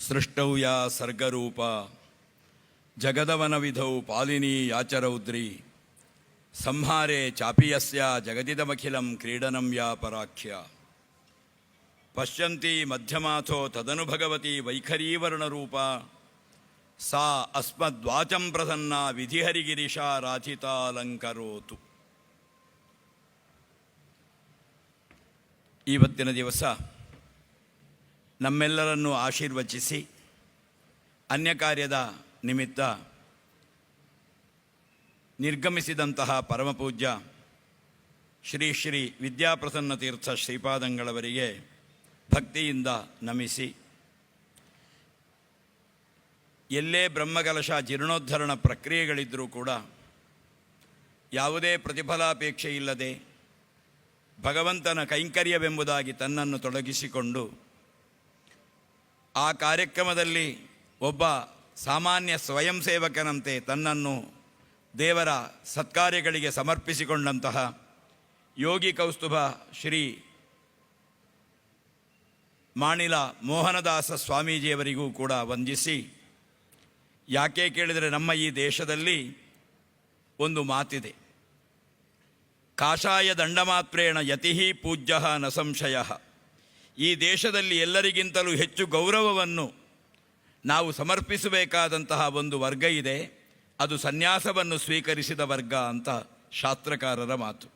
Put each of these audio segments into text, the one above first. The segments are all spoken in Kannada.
ಸೃಷ್ಟೌ ಯಾ ಸರ್ಗರೂಪ. ಜಗದವನವಿಧೌ ಪಾಲಿನಿ ಯಾಚರೌದ್ರಿ. ಸಂಹಾರೆ ಚಾಪಿಯಸ್ಯ ಜಗದಿದಮಖಿಲಂ ಕ್ರೀಡನಂ ಯಾ ಪರಾಖ್ಯ. ಪಶ್ಯಂತಿ ಮಧ್ಯಮಾಥೋ ತದನು ಭಗವತಿ ವೈಖರೀವರ್ಣರೂಪ. ಸಾ ಅಸ್ಮದ್ವಾಚಂ ಪ್ರಸನ್ನ ವಿಧಿಹರಿಗಿರಿಶಾ ರಾಧಿತಾಲಂಕರೋತು. ಇವತ್ತಿನ ದಿವಸ ನಮ್ಮೆಲ್ಲರನ್ನು ಆಶೀರ್ವಚಿಸಿ ಅನ್ಯ ಕಾರ್ಯದ ನಿಮಿತ್ತ ನಿರ್ಗಮಿಸಿದಂತಹ ಪರಮಪೂಜ್ಯ ಶ್ರೀ ಶ್ರೀ ವಿದ್ಯಾಪ್ರಸನ್ನ ತೀರ್ಥ ಶ್ರೀಪಾದಂಗಳವರಿಗೆ ಭಕ್ತಿಯಿಂದ ನಮಿಸಿ ಎಲ್ಲೇ ಬ್ರಹ್ಮಕಲಶ ಜೀರ್ಣೋದ್ಧರಣ ಪ್ರಕ್ರಿಯೆಗಳಿದ್ದರೂ ಕೂಡ ಯಾವುದೇ ಪ್ರತಿಫಲಾಪೇಕ್ಷೆ ಇಲ್ಲದೆ ಭಗವಂತನ ಕೈಂಕರ್ಯವೆಂಬುದಾಗಿ ತನ್ನನ್ನು ತೊಡಗಿಸಿಕೊಂಡು ಆ ಕಾರ್ಯಕ್ರಮದಲ್ಲಿ ಒಬ್ಬ ಸಾಮಾನ್ಯ ಸ್ವಯಂ ಸೇವಕನಂತೆ ತನ್ನನ್ನು ದೇವರ ಸತ್ಕಾರ್ಯಗಳಿಗೆ ಸಮರ್ಪಿಸಿಕೊಂಡಂತಹ ಯೋಗಿ ಕೌಸ್ತುಭ ಶ್ರೀ ಮಾಣಿಲ ಮೋಹನದಾಸ ಸ್ವಾಮೀಜಿಯವರಿಗೂ ಕೂಡ ವಂದಿಸಿ. ಯಾಕೆ ಕೇಳಿದರೆ ನಮ್ಮ ಈ ದೇಶದಲ್ಲಿ ಒಂದು ಮಾತಿದೆ. ಕಾಷಾಯ ದಂಡಮಾತ್ರೇಣ ಯತಿ ಪೂಜ್ಯ ನ ಸಂಶಯ. ಈ ದೇಶದಲ್ಲಿ ಎಲ್ಲರಿಗಿಂತಲೂ ಹೆಚ್ಚು ಗೌರವವನ್ನು ನಾವು ಸಮರ್ಪಿಸಬೇಕಾದಂತಹ ಒಂದು ವರ್ಗ ಇದೆ. ಅದು ಸನ್ಯಾಸವನ್ನು ಸ್ವೀಕರಿಸಿದ ವರ್ಗ ಅಂತ ಶಾಸ್ತ್ರಕಾರರ ಮಾತು.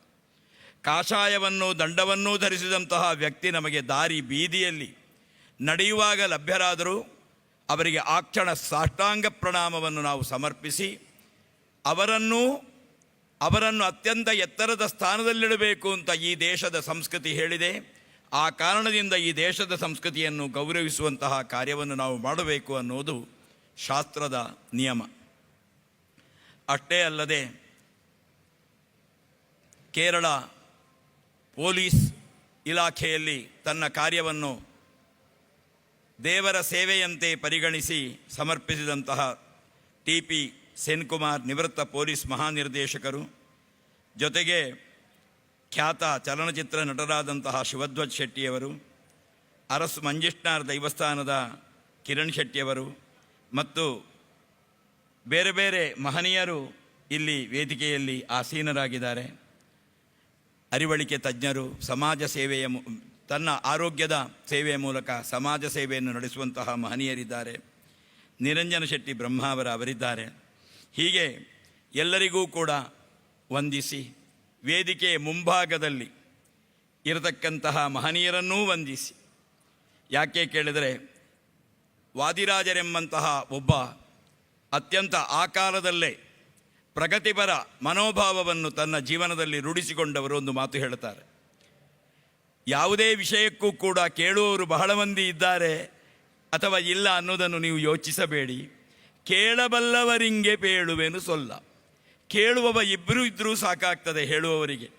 ಕಾಷಾಯವನ್ನು ದಂಡವನ್ನೂ ಧರಿಸಿದಂತಹ ವ್ಯಕ್ತಿ ನಮಗೆ ದಾರಿ ಬೀದಿಯಲ್ಲಿ ನಡೆಯುವಾಗ ಲಭ್ಯರಾದರೂ ಅವರಿಗೆ ಆ ಕ್ಷಣ ಸಾಷ್ಟಾಂಗ ಪ್ರಣಾಮವನ್ನು ನಾವು ಸಮರ್ಪಿಸಿ ಅವರನ್ನು ಅವರನ್ನು ಅತ್ಯಂತ ಎತ್ತರದ ಸ್ಥಾನದಲ್ಲಿಡಬೇಕು ಅಂತ ಈ ದೇಶದ ಸಂಸ್ಕೃತಿ ಹೇಳಿದೆ. ಆ ಕಾರಣದಿಂದ ಈ ದೇಶದ ಸಂಸ್ಕೃತಿಯನ್ನು ಗೌರವಿಸುವಂತಹ ಕಾರ್ಯವನ್ನು ನಾವು ಮಾಡಬೇಕು ಅನ್ನೋದು ಶಾಸ್ತ್ರದ ನಿಯಮ. ಅಷ್ಟೇ ಅಲ್ಲದೆ ಕೇರಳ ಪೊಲೀಸ್ ಇಲಾಖೆಯಲ್ಲಿ ತನ್ನ ಕಾರ್ಯವನ್ನು ದೇವರ ಸೇವೆಯಂತೆ ಪರಿಗಣಿಸಿ ಸಮರ್ಪಿಸಿದಂತಹ ಟಿ ಪಿ ಸೆನ್ಕುಮಾರ್ ನಿವೃತ್ತ ಪೊಲೀಸ್ ಮಹಾನಿರ್ದೇಶಕರು ಜೊತೆಗೆ ಖ್ಯಾತ ಚಲನಚಿತ್ರ ನಟರಾದಂತಹ ಶಿವಧ್ವಜ್ ಶೆಟ್ಟಿಯವರು, ಅರಸು ಮಂಜಿಷ್ಣಾರ್ ದೈವಸ್ಥಾನದ ಕಿರಣ್ ಶೆಟ್ಟಿಯವರು ಮತ್ತು ಬೇರೆ ಬೇರೆ ಮಹನೀಯರು ಇಲ್ಲಿ ವೇದಿಕೆಯಲ್ಲಿ ಆಸೀನರಾಗಿದ್ದಾರೆ. ಅರಿವಳಿಕೆ ತಜ್ಞರು, ಸಮಾಜ ಸೇವೆಯ ತನ್ನ ಆರೋಗ್ಯದ ಸೇವೆಯ ಮೂಲಕ ಸಮಾಜ ಸೇವೆಯನ್ನು ನಡೆಸುವಂತಹ ಮಹನೀಯರಿದ್ದಾರೆ. ನಿರಂಜನ ಶೆಟ್ಟಿ ಬ್ರಹ್ಮಾವರ ಅವರಿದ್ದಾರೆ. ಹೀಗೆ ಎಲ್ಲರಿಗೂ ಕೂಡ ವಂದಿಸಿ ವೇದಿಕೆಯ ಮುಂಭಾಗದಲ್ಲಿ ಇರತಕ್ಕಂತಹ ಮಹನೀಯರನ್ನೂ ವಂದಿಸಿ. ಯಾಕೆ ಕೇಳಿದರೆ ವಾದಿರಾಜರೆಂಬಂತಹ ಒಬ್ಬ ಅತ್ಯಂತ ಆ ಕಾಲದಲ್ಲೇ ಪ್ರಗತಿಪರ ಮನೋಭಾವವನ್ನು ತನ್ನ ಜೀವನದಲ್ಲಿ ರೂಢಿಸಿಕೊಂಡವರು ಒಂದು ಮಾತು ಹೇಳ್ತಾರೆ ಯಾವುದೇ ವಿಷಯಕ್ಕೂ ಕೂಡ ಕೇಳುವವರು ಬಹಳ ಮಂದಿ ಇದ್ದಾರೆ, ಅಥವಾ ಇಲ್ಲ ಅನ್ನೋದನ್ನು ನೀವು ಯೋಚಿಸಬೇಡಿ. ಕೇಳಬಲ್ಲವರಿಂಗೆ ಪೇಳುವೆನು ಸೊಲ್ಲ. ಕೇಳುವವ ಇಬ್ಬರು ಇದ್ದರೂ ಸಾಕಾಗ್ತದೆ ಹೇಳುವವರಿಗೆ.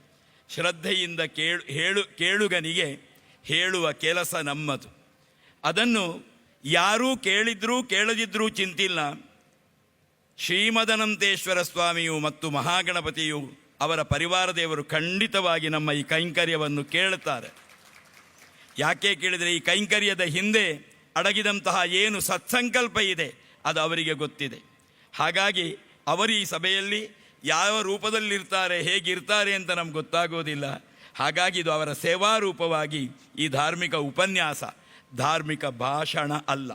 ಶ್ರದ್ಧೆಯಿಂದ ಕೇಳು, ಹೇಳು, ಕೇಳುಗನಿಗೆ ಹೇಳುವ ಕೆಲಸ ನಮ್ಮದು. ಅದನ್ನು ಯಾರೂ ಕೇಳಿದ್ರೂ ಕೇಳದಿದ್ರೂ ಚಿಂತಿಲ್ಲ. ಶ್ರೀಮದನಂತೇಶ್ವರ ಸ್ವಾಮಿಯು ಮತ್ತು ಮಹಾಗಣಪತಿಯು ಅವರ ಪರಿವಾರದೇವರು ಖಂಡಿತವಾಗಿ ನಮ್ಮ ಈ ಕೈಂಕರ್ಯವನ್ನು ಕೇಳುತ್ತಾರೆ. ಯಾಕೆ ಕೇಳಿದರೆ ಈ ಕೈಂಕರ್ಯದ ಹಿಂದೆ ಅಡಗಿದಂತಹ ಏನು ಸತ್ಸಂಕಲ್ಪ ಇದೆ, ಅದು ಅವರಿಗೆ ಗೊತ್ತಿದೆ. ಹಾಗಾಗಿ ಅವರು ಈ ಸಭೆಯಲ್ಲಿ ಯಾವ ರೂಪದಲ್ಲಿರ್ತಾರೆ, ಹೇಗಿರ್ತಾರೆ ಅಂತ ನಮ್ಗೆ ಗೊತ್ತಾಗೋದಿಲ್ಲ. ಹಾಗಾಗಿ ಇದು ಅವರ ಸೇವಾ ರೂಪವಾಗಿ ಈ ಧಾರ್ಮಿಕ ಉಪನ್ಯಾಸ, ಧಾರ್ಮಿಕ ಭಾಷಣ ಅಲ್ಲ.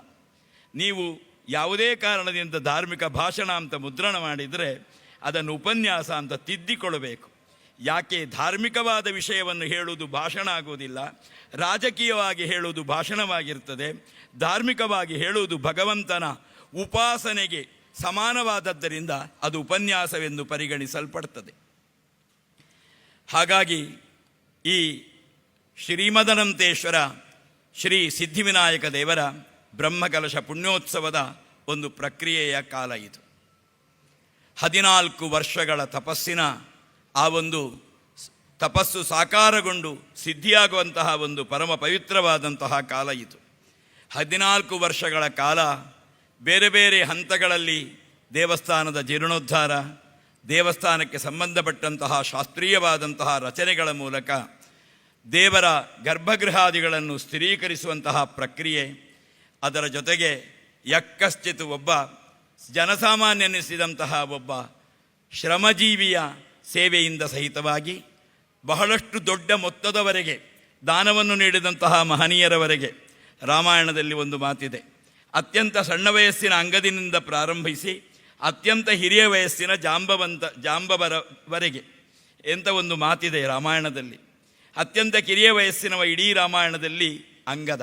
ನೀವು ಯಾವುದೇ ಕಾರಣದಿಂದ ಧಾರ್ಮಿಕ ಭಾಷಣ ಅಂತ ಮುದ್ರಣ ಮಾಡಿದರೆ ಅದನ್ನು ಉಪನ್ಯಾಸ ಅಂತ ತಿದ್ದಿಕೊಳ್ಳಬೇಕು. ಯಾಕೆ ಧಾರ್ಮಿಕವಾದ ವಿಷಯವನ್ನು ಹೇಳುವುದು ಭಾಷಣ ಆಗುವುದಿಲ್ಲ ರಾಜಕೀಯವಾಗಿ ಹೇಳುವುದು ಭಾಷಣವಾಗಿರ್ತದೆ, ಧಾರ್ಮಿಕವಾಗಿ ಹೇಳುವುದು ಭಗವಂತನ ಉಪಾಸನೆಗೆ ಸಮಾನವಾದದ್ದರಿಂದ ಅದು ಉಪನ್ಯಾಸವೆಂದು ಪರಿಗಣಿಸಲ್ಪಡ್ತದೆ. ಹಾಗಾಗಿ ಈ ಶ್ರೀಮದನಂತೇಶ್ವರ, ಶ್ರೀ ಸಿದ್ಧಿವಿನಾಯಕ ದೇವರ ಬ್ರಹ್ಮಕಲಶ ಪುಣ್ಯೋತ್ಸವದ ಒಂದು ಪ್ರಕ್ರಿಯೆಯ ಕಾಲ ಇದು. ಹದಿನಾಲ್ಕು ವರ್ಷಗಳ ತಪಸ್ಸಿನ ಆ ಒಂದು ತಪಸ್ಸು ಸಾಕಾರಗೊಂಡು ಸಿದ್ಧಿಯಾಗುವಂತಹ ಒಂದು ಪರಮ ಪವಿತ್ರವಾದಂತಹ ಕಾಲ ಇದು. ಹದಿನಾಲ್ಕು ವರ್ಷಗಳ ಕಾಲ ಬೇರೆ ಬೇರೆ ಹಂತಗಳಲ್ಲಿ ದೇವಸ್ಥಾನದ ಜೀರ್ಣೋದ್ಧಾರ, ದೇವಸ್ಥಾನಕ್ಕೆ ಸಂಬಂಧಪಟ್ಟಂತಹ ಶಾಸ್ತ್ರೀಯವಾದಂತಹ ರಚನೆಗಳ ಮೂಲಕ ದೇವರ ಗರ್ಭಗೃಹಾದಿಗಳನ್ನು ಸ್ಥಿರೀಕರಿಸುವಂತಹ ಪ್ರಕ್ರಿಯೆ, ಅದರ ಜೊತೆಗೆ ಯಕ್ಕಶ್ಚಿತ್ ಒಬ್ಬ ಜನಸಾಮಾನ್ಯನಿಸಿದಂತಹ ಒಬ್ಬ ಶ್ರಮಜೀವಿಯ ಸೇವೆಯಿಂದ ಸಹಿತವಾಗಿ ಬಹಳಷ್ಟು ದೊಡ್ಡ ಮೊತ್ತದವರೆಗೆ ದಾನವನ್ನು ನೀಡಿದಂತಹ ಮಹನೀಯರವರೆಗೆ ರಾಮಾಯಣದಲ್ಲಿ ಒಂದು ಮಾತಿದೆ. ಅತ್ಯಂತ ಸಣ್ಣ ವಯಸ್ಸಿನ ಅಂಗದಿನಿಂದ ಪ್ರಾರಂಭಿಸಿ ಅತ್ಯಂತ ಹಿರಿಯ ವಯಸ್ಸಿನ ಜಾಂಬವಂತ ಜಾಂಬವರವರೆಗೆ ಎಂಥ ಒಂದು ಮಾತಿದೆ ರಾಮಾಯಣದಲ್ಲಿ. ಅತ್ಯಂತ ಕಿರಿಯ ವಯಸ್ಸಿನವ ಇಡೀ ರಾಮಾಯಣದಲ್ಲಿ ಅಂಗದ.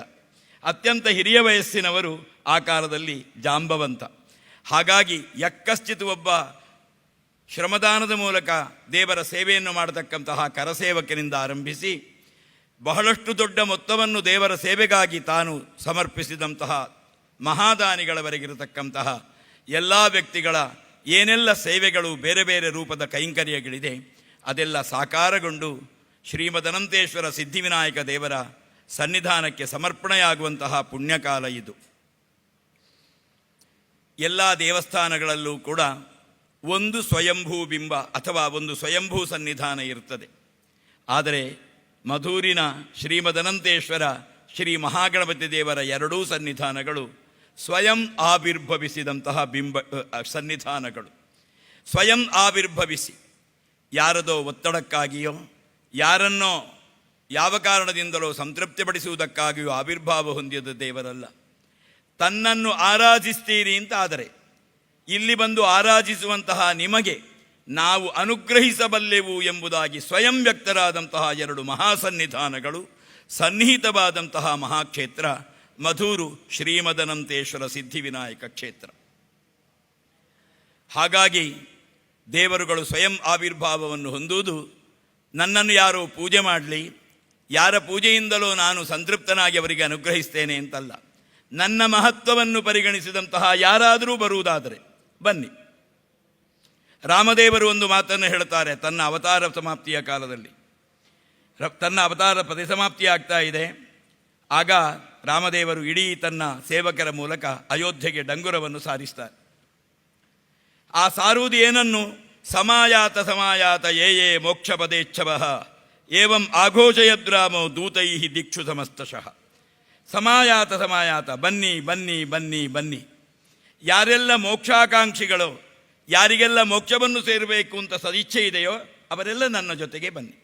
ಅತ್ಯಂತ ಹಿರಿಯ ವಯಸ್ಸಿನವರು ಆಕಾರದಲ್ಲಿ ಜಾಂಬವಂತ. ಹಾಗಾಗಿ ಯಕ್ಕಶ್ಚಿತ್ ಒಬ್ಬ ಶ್ರಮದಾನದ ಮೂಲಕ ದೇವರ ಸೇವೆಯನ್ನು ಮಾಡತಕ್ಕಂತಹ ಕರಸೇವಕನಿಂದ ಆರಂಭಿಸಿ ಬಹಳಷ್ಟು ದೊಡ್ಡ ಮೊತ್ತವನ್ನು ದೇವರ ಸೇವೆಗಾಗಿ ತಾನು ಸಮರ್ಪಿಸಿದಂತಹ ಮಹಾದಾನಿಗಳವರೆಗಿರತಕ್ಕಂತಹ ಎಲ್ಲ ವ್ಯಕ್ತಿಗಳ ಏನೆಲ್ಲ ಸೇವೆಗಳು ಬೇರೆ ಬೇರೆ ರೂಪದ ಕೈಂಕರ್ಯಗಳಿದೆ, ಅದೆಲ್ಲ ಸಾಕಾರಗೊಂಡು ಶ್ರೀಮದನಂತೇಶ್ವರ ಸಿದ್ಧಿವಿನಾಯಕ ದೇವರ ಸನ್ನಿಧಾನಕ್ಕೆ ಸಮರ್ಪಣೆಯಾಗುವಂತಹ ಪುಣ್ಯಕಾಲ ಇದು. ಎಲ್ಲ ದೇವಸ್ಥಾನಗಳಲ್ಲೂ ಕೂಡ ಒಂದು ಸ್ವಯಂಭೂ ಬಿಂಬ ಅಥವಾ ಒಂದು ಸ್ವಯಂಭೂ ಸನ್ನಿಧಾನ ಇರುತ್ತದೆ. ಆದರೆ ಮಧೂರಿನ ಶ್ರೀಮದನಂತೇಶ್ವರ ಶ್ರೀ ಮಹಾಗಣಪತಿ ದೇವರ ಎರಡೂ ಸನ್ನಿಧಾನಗಳು ಸ್ವಯಂ ಆವಿರ್ಭವಿಸಿದಂತಹ ಬಿಂಬ ಸನ್ನಿಧಾನಗಳು. ಸ್ವಯಂ ಆವಿರ್ಭವಿಸಿ. ಯಾರದೋ ಒತ್ತಡಕ್ಕಾಗಿಯೋ, ಯಾರನ್ನೋ ಯಾವ ಕಾರಣದಿಂದಲೋ ಸಂತೃಪ್ತಿಪಡಿಸುವುದಕ್ಕಾಗಿಯೋ ಆವಿರ್ಭಾವ ಹೊಂದಿದ ದೇವರಲ್ಲ. ತನ್ನನ್ನು ಆರಾಧಿಸ್ತೀರಿ ಅಂತ ಆದರೆ, ಇಲ್ಲಿ ಬಂದು ಆರಾಧಿಸುವಂತಹ ನಿಮಗೆ ನಾವು ಅನುಗ್ರಹಿಸಬಲ್ಲೆವು ಎಂಬುದಾಗಿ ಸ್ವಯಂ ವ್ಯಕ್ತರಾದಂತಹ ಎರಡು ಮಹಾಸನ್ನಿಧಾನಗಳು, ಸನ್ನಿಹಿತವಾದಂತಹ ಮಹಾಕ್ಷೇತ್ರ ಮಧೂರು ಶ್ರೀಮದನಂತೇಶ್ವರ ಸಿದ್ಧಿವಿನಾಯಕ ಕ್ಷೇತ್ರ. ಹಾಗಾಗಿ ದೇವರುಗಳು ಸ್ವಯಂ ಆವಿರ್ಭಾವವನ್ನು ಹೊಂದುವುದು, ನನ್ನನ್ನು ಯಾರೋ ಪೂಜೆ ಮಾಡಲಿ, ಯಾರ ಪೂಜೆಯಿಂದಲೋ ನಾನು ಸಂತೃಪ್ತನಾಗಿ ಅವರಿಗೆ ಅನುಗ್ರಹಿಸ್ತೇನೆ ಅಂತಲ್ಲ. ನನ್ನ ಮಹತ್ವವನ್ನು ಪರಿಗಣಿಸಿದಂತಹ ಯಾರಾದರೂ ಬರುವುದಾದರೆ ಬನ್ನಿ. ರಾಮದೇವರು ಒಂದು ಮಾತನ್ನು ಹೇಳುತ್ತಾರೆ ತನ್ನ ಅವತಾರ ಸಮಾಪ್ತಿಯ ಕಾಲದಲ್ಲಿ. ತನ್ನ ಅವತಾರ ಪ್ರತಿಸಮಾಪ್ತಿ ಆಗ್ತಾ ಇದೆ. ಆಗ ರಾಮದೇವರು ಇಡೀ ತನ್ನ ಸೇವಕರ ಮೂಲಕ ಅಯೋಧ್ಯೆಗೆ ಡಂಗುರವನ್ನು ಸಾರಿಸ್ತಾರೆ. ಆ ಸಾರುವುದು ಏನನ್ನು? ಸಮಾಯಾತ ಸಮಾಯಾತ ಯೇ ಮೋಕ್ಷ ಪದೇಚ್ಛವ ಏವಂ ಆಘೋಷಯದ್ರಾಮೋ ದೂತೈ ದಿಕ್ಷು ಸಮಸ್ತಶಃ ಸಮಾಯಾತ ಸಮಾಯಾತ, ಬನ್ನಿ ಬನ್ನಿ ಬನ್ನಿ ಬನ್ನಿ. ಯಾರೆಲ್ಲ ಮೋಕ್ಷಾಕಾಂಕ್ಷಿಗಳು, ಯಾರಿಗೆಲ್ಲ ಮೋಕ್ಷವನ್ನು ಸೇರಬೇಕು ಅಂತ ಸದಿಚ್ಛೆ ಇದೆಯೋ ಅವರೆಲ್ಲ ನನ್ನ ಜೊತೆಗೆ ಬನ್ನಿ.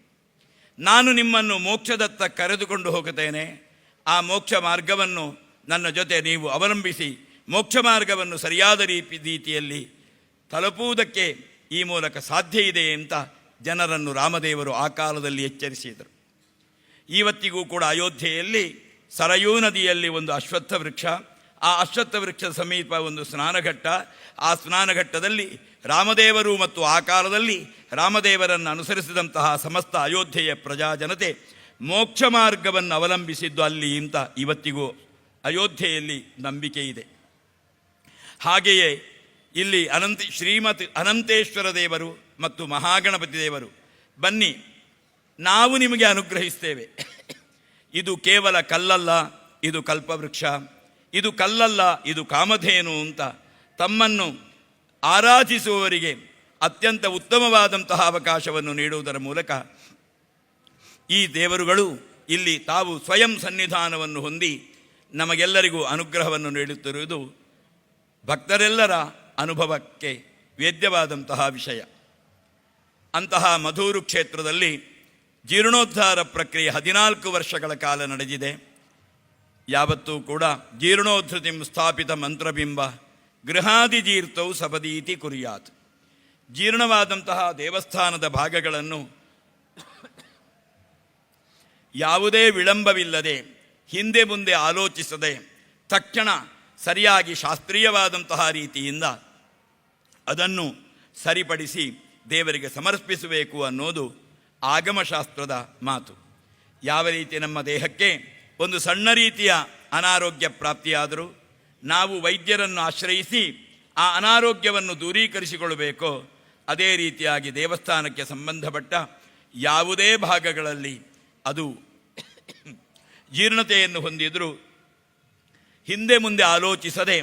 ನಾನು ನಿಮ್ಮನ್ನು ಮೋಕ್ಷದತ್ತ ಕರೆದುಕೊಂಡು ಹೋಗುತ್ತೇನೆ. ಆ ಮೋಕ್ಷ ಮಾರ್ಗವನ್ನು ನನ್ನ ಜೊತೆ ನೀವು ಅವಲಂಬಿಸಿ, ಮೋಕ್ಷ ಮಾರ್ಗವನ್ನು ಸರಿಯಾದ ರೀತಿ ರೀತಿಯಲ್ಲಿ ತಲುಪುವುದಕ್ಕೆ ಈ ಮೂಲಕ ಸಾಧ್ಯ ಇದೆ ಅಂತ ಜನರನ್ನು ರಾಮದೇವರು ಆ ಕಾಲದಲ್ಲಿ ಎಚ್ಚರಿಸಿದರು. ಇವತ್ತಿಗೂ ಕೂಡ ಅಯೋಧ್ಯೆಯಲ್ಲಿ ಸರಯೂ ನದಿಯಲ್ಲಿ ಒಂದು ಅಶ್ವತ್ಥ ವೃಕ್ಷ ಆ ಅಶ್ವತ್ಥ ವೃಕ್ಷದ ಸಮೀಪ ಒಂದು ಸ್ನಾನಘಟ್ಟ, ಆ ಸ್ನಾನಘಟ್ಟದಲ್ಲಿ ರಾಮದೇವರು ಮತ್ತು ಆ ಕಾಲದಲ್ಲಿ ರಾಮದೇವರನ್ನು ಅನುಸರಿಸಿದಂತಹ ಸಮಸ್ತ ಅಯೋಧ್ಯೆಯ ಪ್ರಜಾಜನತೆ ಮೋಕ್ಷ ಮಾರ್ಗವನ್ನು ಅವಲಂಬಿಸಿದ್ದು ಅಲ್ಲಿ ಇಂತ ಇವತ್ತಿಗೂ ಅಯೋಧ್ಯೆಯಲ್ಲಿ ನಂಬಿಕೆ ಇದೆ. ಹಾಗೆಯೇ ಇಲ್ಲಿ ಅನಂತ ಶ್ರೀಮತ್ ಅನಂತೇಶ್ವರ ದೇವರು ಮತ್ತು ಮಹಾಗಣಪತಿ ದೇವರು, ಬನ್ನಿ ನಾವು ನಿಮಗೆ ಅನುಗ್ರಹಿಸ್ತೇವೆ. ಇದು ಕೇವಲ ಕಲ್ಲಲ್ಲ, ಇದು ಕಲ್ಪವೃಕ್ಷ, ಇದು ಕಲ್ಲಲ್ಲ, ಇದು ಕಾಮಧೇನು ಅಂತ ತಮ್ಮನ್ನು ಆರಾಧಿಸುವವರಿಗೆ ಅತ್ಯಂತ ಉತ್ತಮವಾದಂತಹ ಅವಕಾಶವನ್ನು ನೀಡುವುದರ ಮೂಲಕ ಈ ದೇವರುಗಳು ಇಲ್ಲಿ ತಾವು ಸ್ವಯಂ ಸನ್ನಿಧಾನವನ್ನು ಹೊಂದಿ ನಮಗೆಲ್ಲರಿಗೂ ಅನುಗ್ರಹವನ್ನು ನೀಡುತ್ತಿರುವುದು ಭಕ್ತರೆಲ್ಲರ ಅನುಭವಕ್ಕೆ ವೇದ್ಯವಾದಂತಹ ವಿಷಯ. ಅಂತಹ ಮಧೂರು ಕ್ಷೇತ್ರದಲ್ಲಿ ಜೀರ್ಣೋದ್ಧಾರ ಪ್ರಕ್ರಿಯೆ ಹದಿನಾಲ್ಕು ವರ್ಷಗಳ ಕಾಲ ನಡೆದಿದೆ. ಯಾವತ್ತೂ ಕೂಡ ಜೀರ್ಣೋದ್ಧತಿಂ ಸ್ಥಾಪಿತ ಮಂತ್ರಬಿಂಬ ಗೃಹಾದಿಜೀರ್ತೌ ಸಬದೀತಿ ಕುರಿಯಾತ್. ಜೀರ್ಣವಾದಂತಹ ದೇವಸ್ಥಾನದ ಭಾಗಗಳನ್ನು ಯಾವುದೇ ವಿಳಂಬವಿಲ್ಲದೆ ಹಿಂದೆ ಮುಂದೆ ಆಲೋಚಿಸದೆ ತಕ್ಷಣ ಸರಿಯಾಗಿ ಶಾಸ್ತ್ರೀಯವಾದಂತಹ ರೀತಿಯಿಂದ ಅದನ್ನು ಸರಿಪಡಿಸಿ ದೇವರಿಗೆ ಸಮರ್ಪಿಸಬೇಕು ಅನ್ನೋದು ಆಗಮಶಾಸ್ತ್ರದ ಮಾತು. ಯಾವ ರೀತಿ ನಮ್ಮ ದೇಹಕ್ಕೆ ಒಂದು ಸಣ್ಣ ರೀತಿಯ ಅನಾರೋಗ್ಯ ಪ್ರಾಪ್ತಿಯಾದರೂ ನಾವು ವೈದ್ಯರನ್ನು ಆಶ್ರಯಿಸಿ ಆ ಅನಾರೋಗ್ಯವನ್ನು ದೂರೀಕರಿಸಿಕೊಳ್ಳಬೇಕೋ, ಅದೇ ರೀತಿಯಾಗಿ ದೇವಸ್ಥಾನಕ್ಕೆ ಸಂಬಂಧಪಟ್ಟ ಯಾವುದೇ ಭಾಗಗಳಲ್ಲಿ ಅದು ಜೀರ್ಣತೆಯನ್ನು ಹೊಂದಿದರೂ ಹಿಂದೆ ಮುಂದೆ ಆಲೋಚಿಸದೆ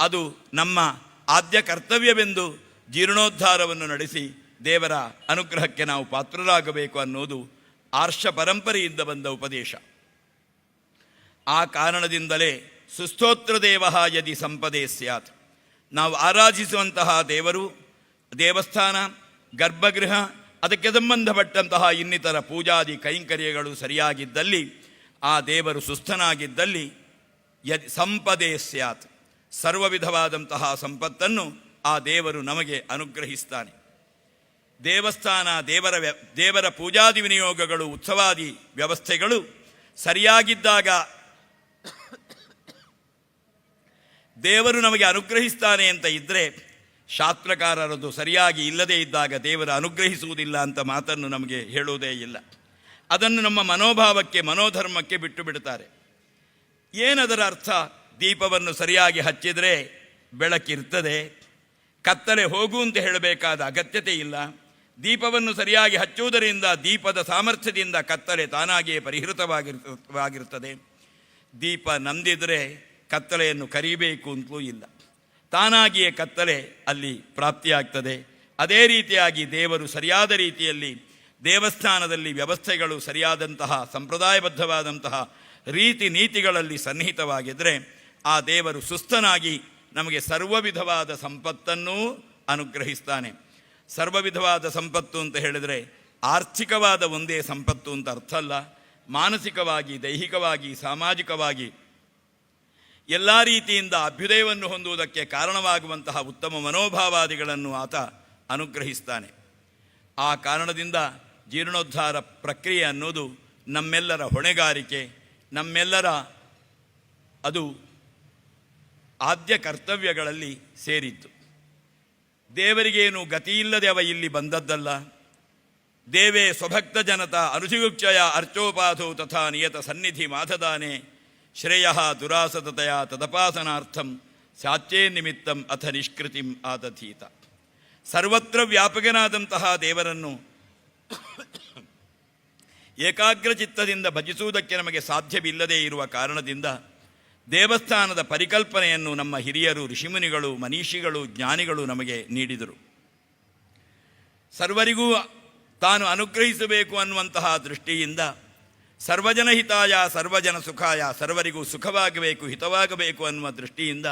ಅದು ನಮ್ಮ ಆದ್ಯ ಕರ್ತವ್ಯವೆಂದು ಜೀರ್ಣೋದ್ಧಾರವನ್ನು ನಡೆಸಿ ದೇವರ ಅನುಗ್ರಹಕ್ಕೆ ನಾವು ಪಾತ್ರರಾಗಬೇಕು ಅನ್ನೋದು ಆರ್ಷ ಪರಂಪರೆಯಿಂದ ಬಂದ ಉಪದೇಶ. ಆ ಕಾರಣದಿಂದಲೇ ಸುಸ್ತೋತ್ರ ದೇವ ಯದಿ ಸಂಪದೆ ಸ್ಯಾತ್. ನಾವು ಆರಾಧಿಸುವಂತಹ ದೇವರು ದೇವಸ್ಥಾನ, ಗರ್ಭಗೃಹ ಅದಕ್ಕೆ ಸಂಬಂಧಪಟ್ಟಂತಹ ಇನ್ನಿತರ ಪೂಜಾದಿ ಕೈಂಕರ್ಯಗಳು ಸರಿಯಾಗಿದ್ದಲ್ಲಿ, ಆ ದೇವರು ಸುಸ್ಥನಾಗಿದ್ದಲ್ಲಿ ಯದ್ ಸಂಪದೇ ಸ್ಯಾತ್. ಸರ್ವ ವಿಧವಾದಂತಹ ಸಂಪತ್ತನ್ನು ಆ ದೇವರು ನಮಗೆ ಅನುಗ್ರಹಿಸ್ತಾನೆ. ದೇವಸ್ಥಾನ, ದೇವರ ವ್ಯ, ದೇವರ ಪೂಜಾದಿ ವಿನಿಯೋಗಗಳು, ಉತ್ಸವಾದಿ ವ್ಯವಸ್ಥೆಗಳು ಸರಿಯಾಗಿದ್ದಾಗ ದೇವರು ನಮಗೆ ಅನುಗ್ರಹಿಸ್ತಾನೆ ಅಂತ ಇದ್ದರೆ ಶಾಸ್ತ್ರಕಾರರದು ಸರಿಯಾಗಿ ಇಲ್ಲದೇ ಇದ್ದಾಗ ದೇವರ ಅನುಗ್ರಹಿಸುವುದಿಲ್ಲ ಅಂತ ಮಾತನ್ನು ನಮಗೆ ಹೇಳುವುದೇ ಇಲ್ಲ. ಅದನ್ನು ನಮ್ಮ ಮನೋಭಾವಕ್ಕೆ, ಮನೋಧರ್ಮಕ್ಕೆ ಬಿಟ್ಟು ಬಿಡುತ್ತಾರೆ. ಏನದರ ಅರ್ಥ? ದೀಪವನ್ನು ಸರಿಯಾಗಿ ಹಚ್ಚಿದರೆ ಬೆಳಕಿರ್ತದೆ ಕತ್ತಲೆ ಹೋಗು ಅಂತ ಹೇಳಬೇಕಾದ ಅಗತ್ಯತೆ ಇಲ್ಲ. ದೀಪವನ್ನು ಸರಿಯಾಗಿ ಹಚ್ಚುವುದರಿಂದ ದೀಪದ ಸಾಮರ್ಥ್ಯದಿಂದ ಕತ್ತಲೆ ತಾನಾಗಿಯೇ ಪರಿಹೃತವಾಗಿರ್ತವಾಗಿರುತ್ತದೆ ದೀಪ ನಂದಿದರೆ ಕತ್ತಲೆಯನ್ನು ಕರಿಬೇಕು ಅಂತಲೂ ಇಲ್ಲ. ತಾನಾಗಿಯೇ ಕತ್ತಲೆ ಅಲ್ಲಿ ಪ್ರಾಪ್ತಿಯಾಗ್ತದೆ. ಅದೇ ರೀತಿಯಾಗಿ ದೇವರು ಸರಿಯಾದ ರೀತಿಯಲ್ಲಿ ದೇವಸ್ಥಾನದಲ್ಲಿ ವ್ಯವಸ್ಥೆಗಳು ಸರಿಯಾದಂತಹ, ಸಂಪ್ರದಾಯಬದ್ಧವಾದಂತಹ ರೀತಿ ನೀತಿಗಳಲ್ಲಿ ಸನ್ನಿಹಿತವಾಗಿದ್ದರೆ ಆ ದೇವರು ಸುಸ್ಥನಾಗಿ ನಮಗೆ ಸರ್ವ ವಿಧವಾದ ಸಂಪತ್ತನ್ನೂ ಅನುಗ್ರಹಿಸ್ತಾನೆ. ಸರ್ವ ವಿಧವಾದ ಸಂಪತ್ತು ಅಂತ ಹೇಳಿದರೆ ಆರ್ಥಿಕವಾದ ಒಂದೇ ಸಂಪತ್ತು ಅಂತ ಅರ್ಥ ಅಲ್ಲ ಮಾನಸಿಕವಾಗಿ, ದೈಹಿಕವಾಗಿ, ಸಾಮಾಜಿಕವಾಗಿ ಎಲ್ಲ ರೀತಿಯಿಂದ ಅಭ್ಯುದಯವನ್ನು ಹೊಂದುವುದಕ್ಕೆ ಕಾರಣವಾಗುವಂತಹ ಉತ್ತಮ ಮನೋಭಾವಾದಿಗಳನ್ನು ಆತ ಅನುಗ್ರಹಿಸ್ತಾನೆ. ಆ ಕಾರಣದಿಂದ ಜೀರ್ಣೋದ್ಧಾರ ಪ್ರಕ್ರಿಯೆ ಅನ್ನೋದು ನಮ್ಮೆಲ್ಲರ ಹೊಣೆಗಾರಿಕೆ, ನಮ್ಮೆಲ್ಲರ ಅದು ಆದ್ಯ ಕರ್ತವ್ಯಗಳಲ್ಲಿ ಸೇರಿತ್ತು ದೇವರಿಗೇನು ಗತಿಯಿಲ್ಲದೆ ಅವ ಇಲ್ಲಿ ಬಂದದ್ದಲ್ಲ. ದೇವೇ ಸ್ವಭಕ್ತ ಜನತ ಅರುಚಿಗುಕ್ಷಯ ಅರ್ಚೋಪಾಧೌ ತಥಾ ನಿಯತ ಸನ್ನಿಧಿ ಮಾಧದಾನೆ. ಶ್ರೇಯ ದುರಾಸತತೆಯ ತದಪಾಸನಾರ್ಥಂ ಸಾಚ್ಯೇ ನಿಮಿತ್ತಂ ಅಥ ನಿಷ್ಕೃತಿಂ ಆದಧೀತ. ಸರ್ವತ್ರ ವ್ಯಾಪಕನಾದಂತಹ ದೇವರನ್ನು ಏಕಾಗ್ರ ಚಿತ್ತದಿಂದ ಭಜಿಸುವುದಕ್ಕೆ ನಮಗೆ ಸಾಧ್ಯವಿಲ್ಲದೇ ಇರುವ ಕಾರಣದಿಂದ ದೇವಸ್ಥಾನದ ಪರಿಕಲ್ಪನೆಯನ್ನು ನಮ್ಮ ಹಿರಿಯರು, ಋಷಿಮುನಿಗಳು, ಮನೀಷಿಗಳು, ಜ್ಞಾನಿಗಳು ನಮಗೆ ನೀಡಿದರು. ಸರ್ವರಿಗೂ ತಾನು ಅನುಗ್ರಹಿಸಬೇಕು ಅನ್ನುವಂತಹ ದೃಷ್ಟಿಯಿಂದ ಸರ್ವಜನ ಹಿತಾಯ, ಸರ್ವಜನ ಸುಖಾಯ, ಸರ್ವರಿಗೂ ಸುಖವಾಗಬೇಕು, ಹಿತವಾಗಬೇಕು ಅನ್ನುವ ದೃಷ್ಟಿಯಿಂದ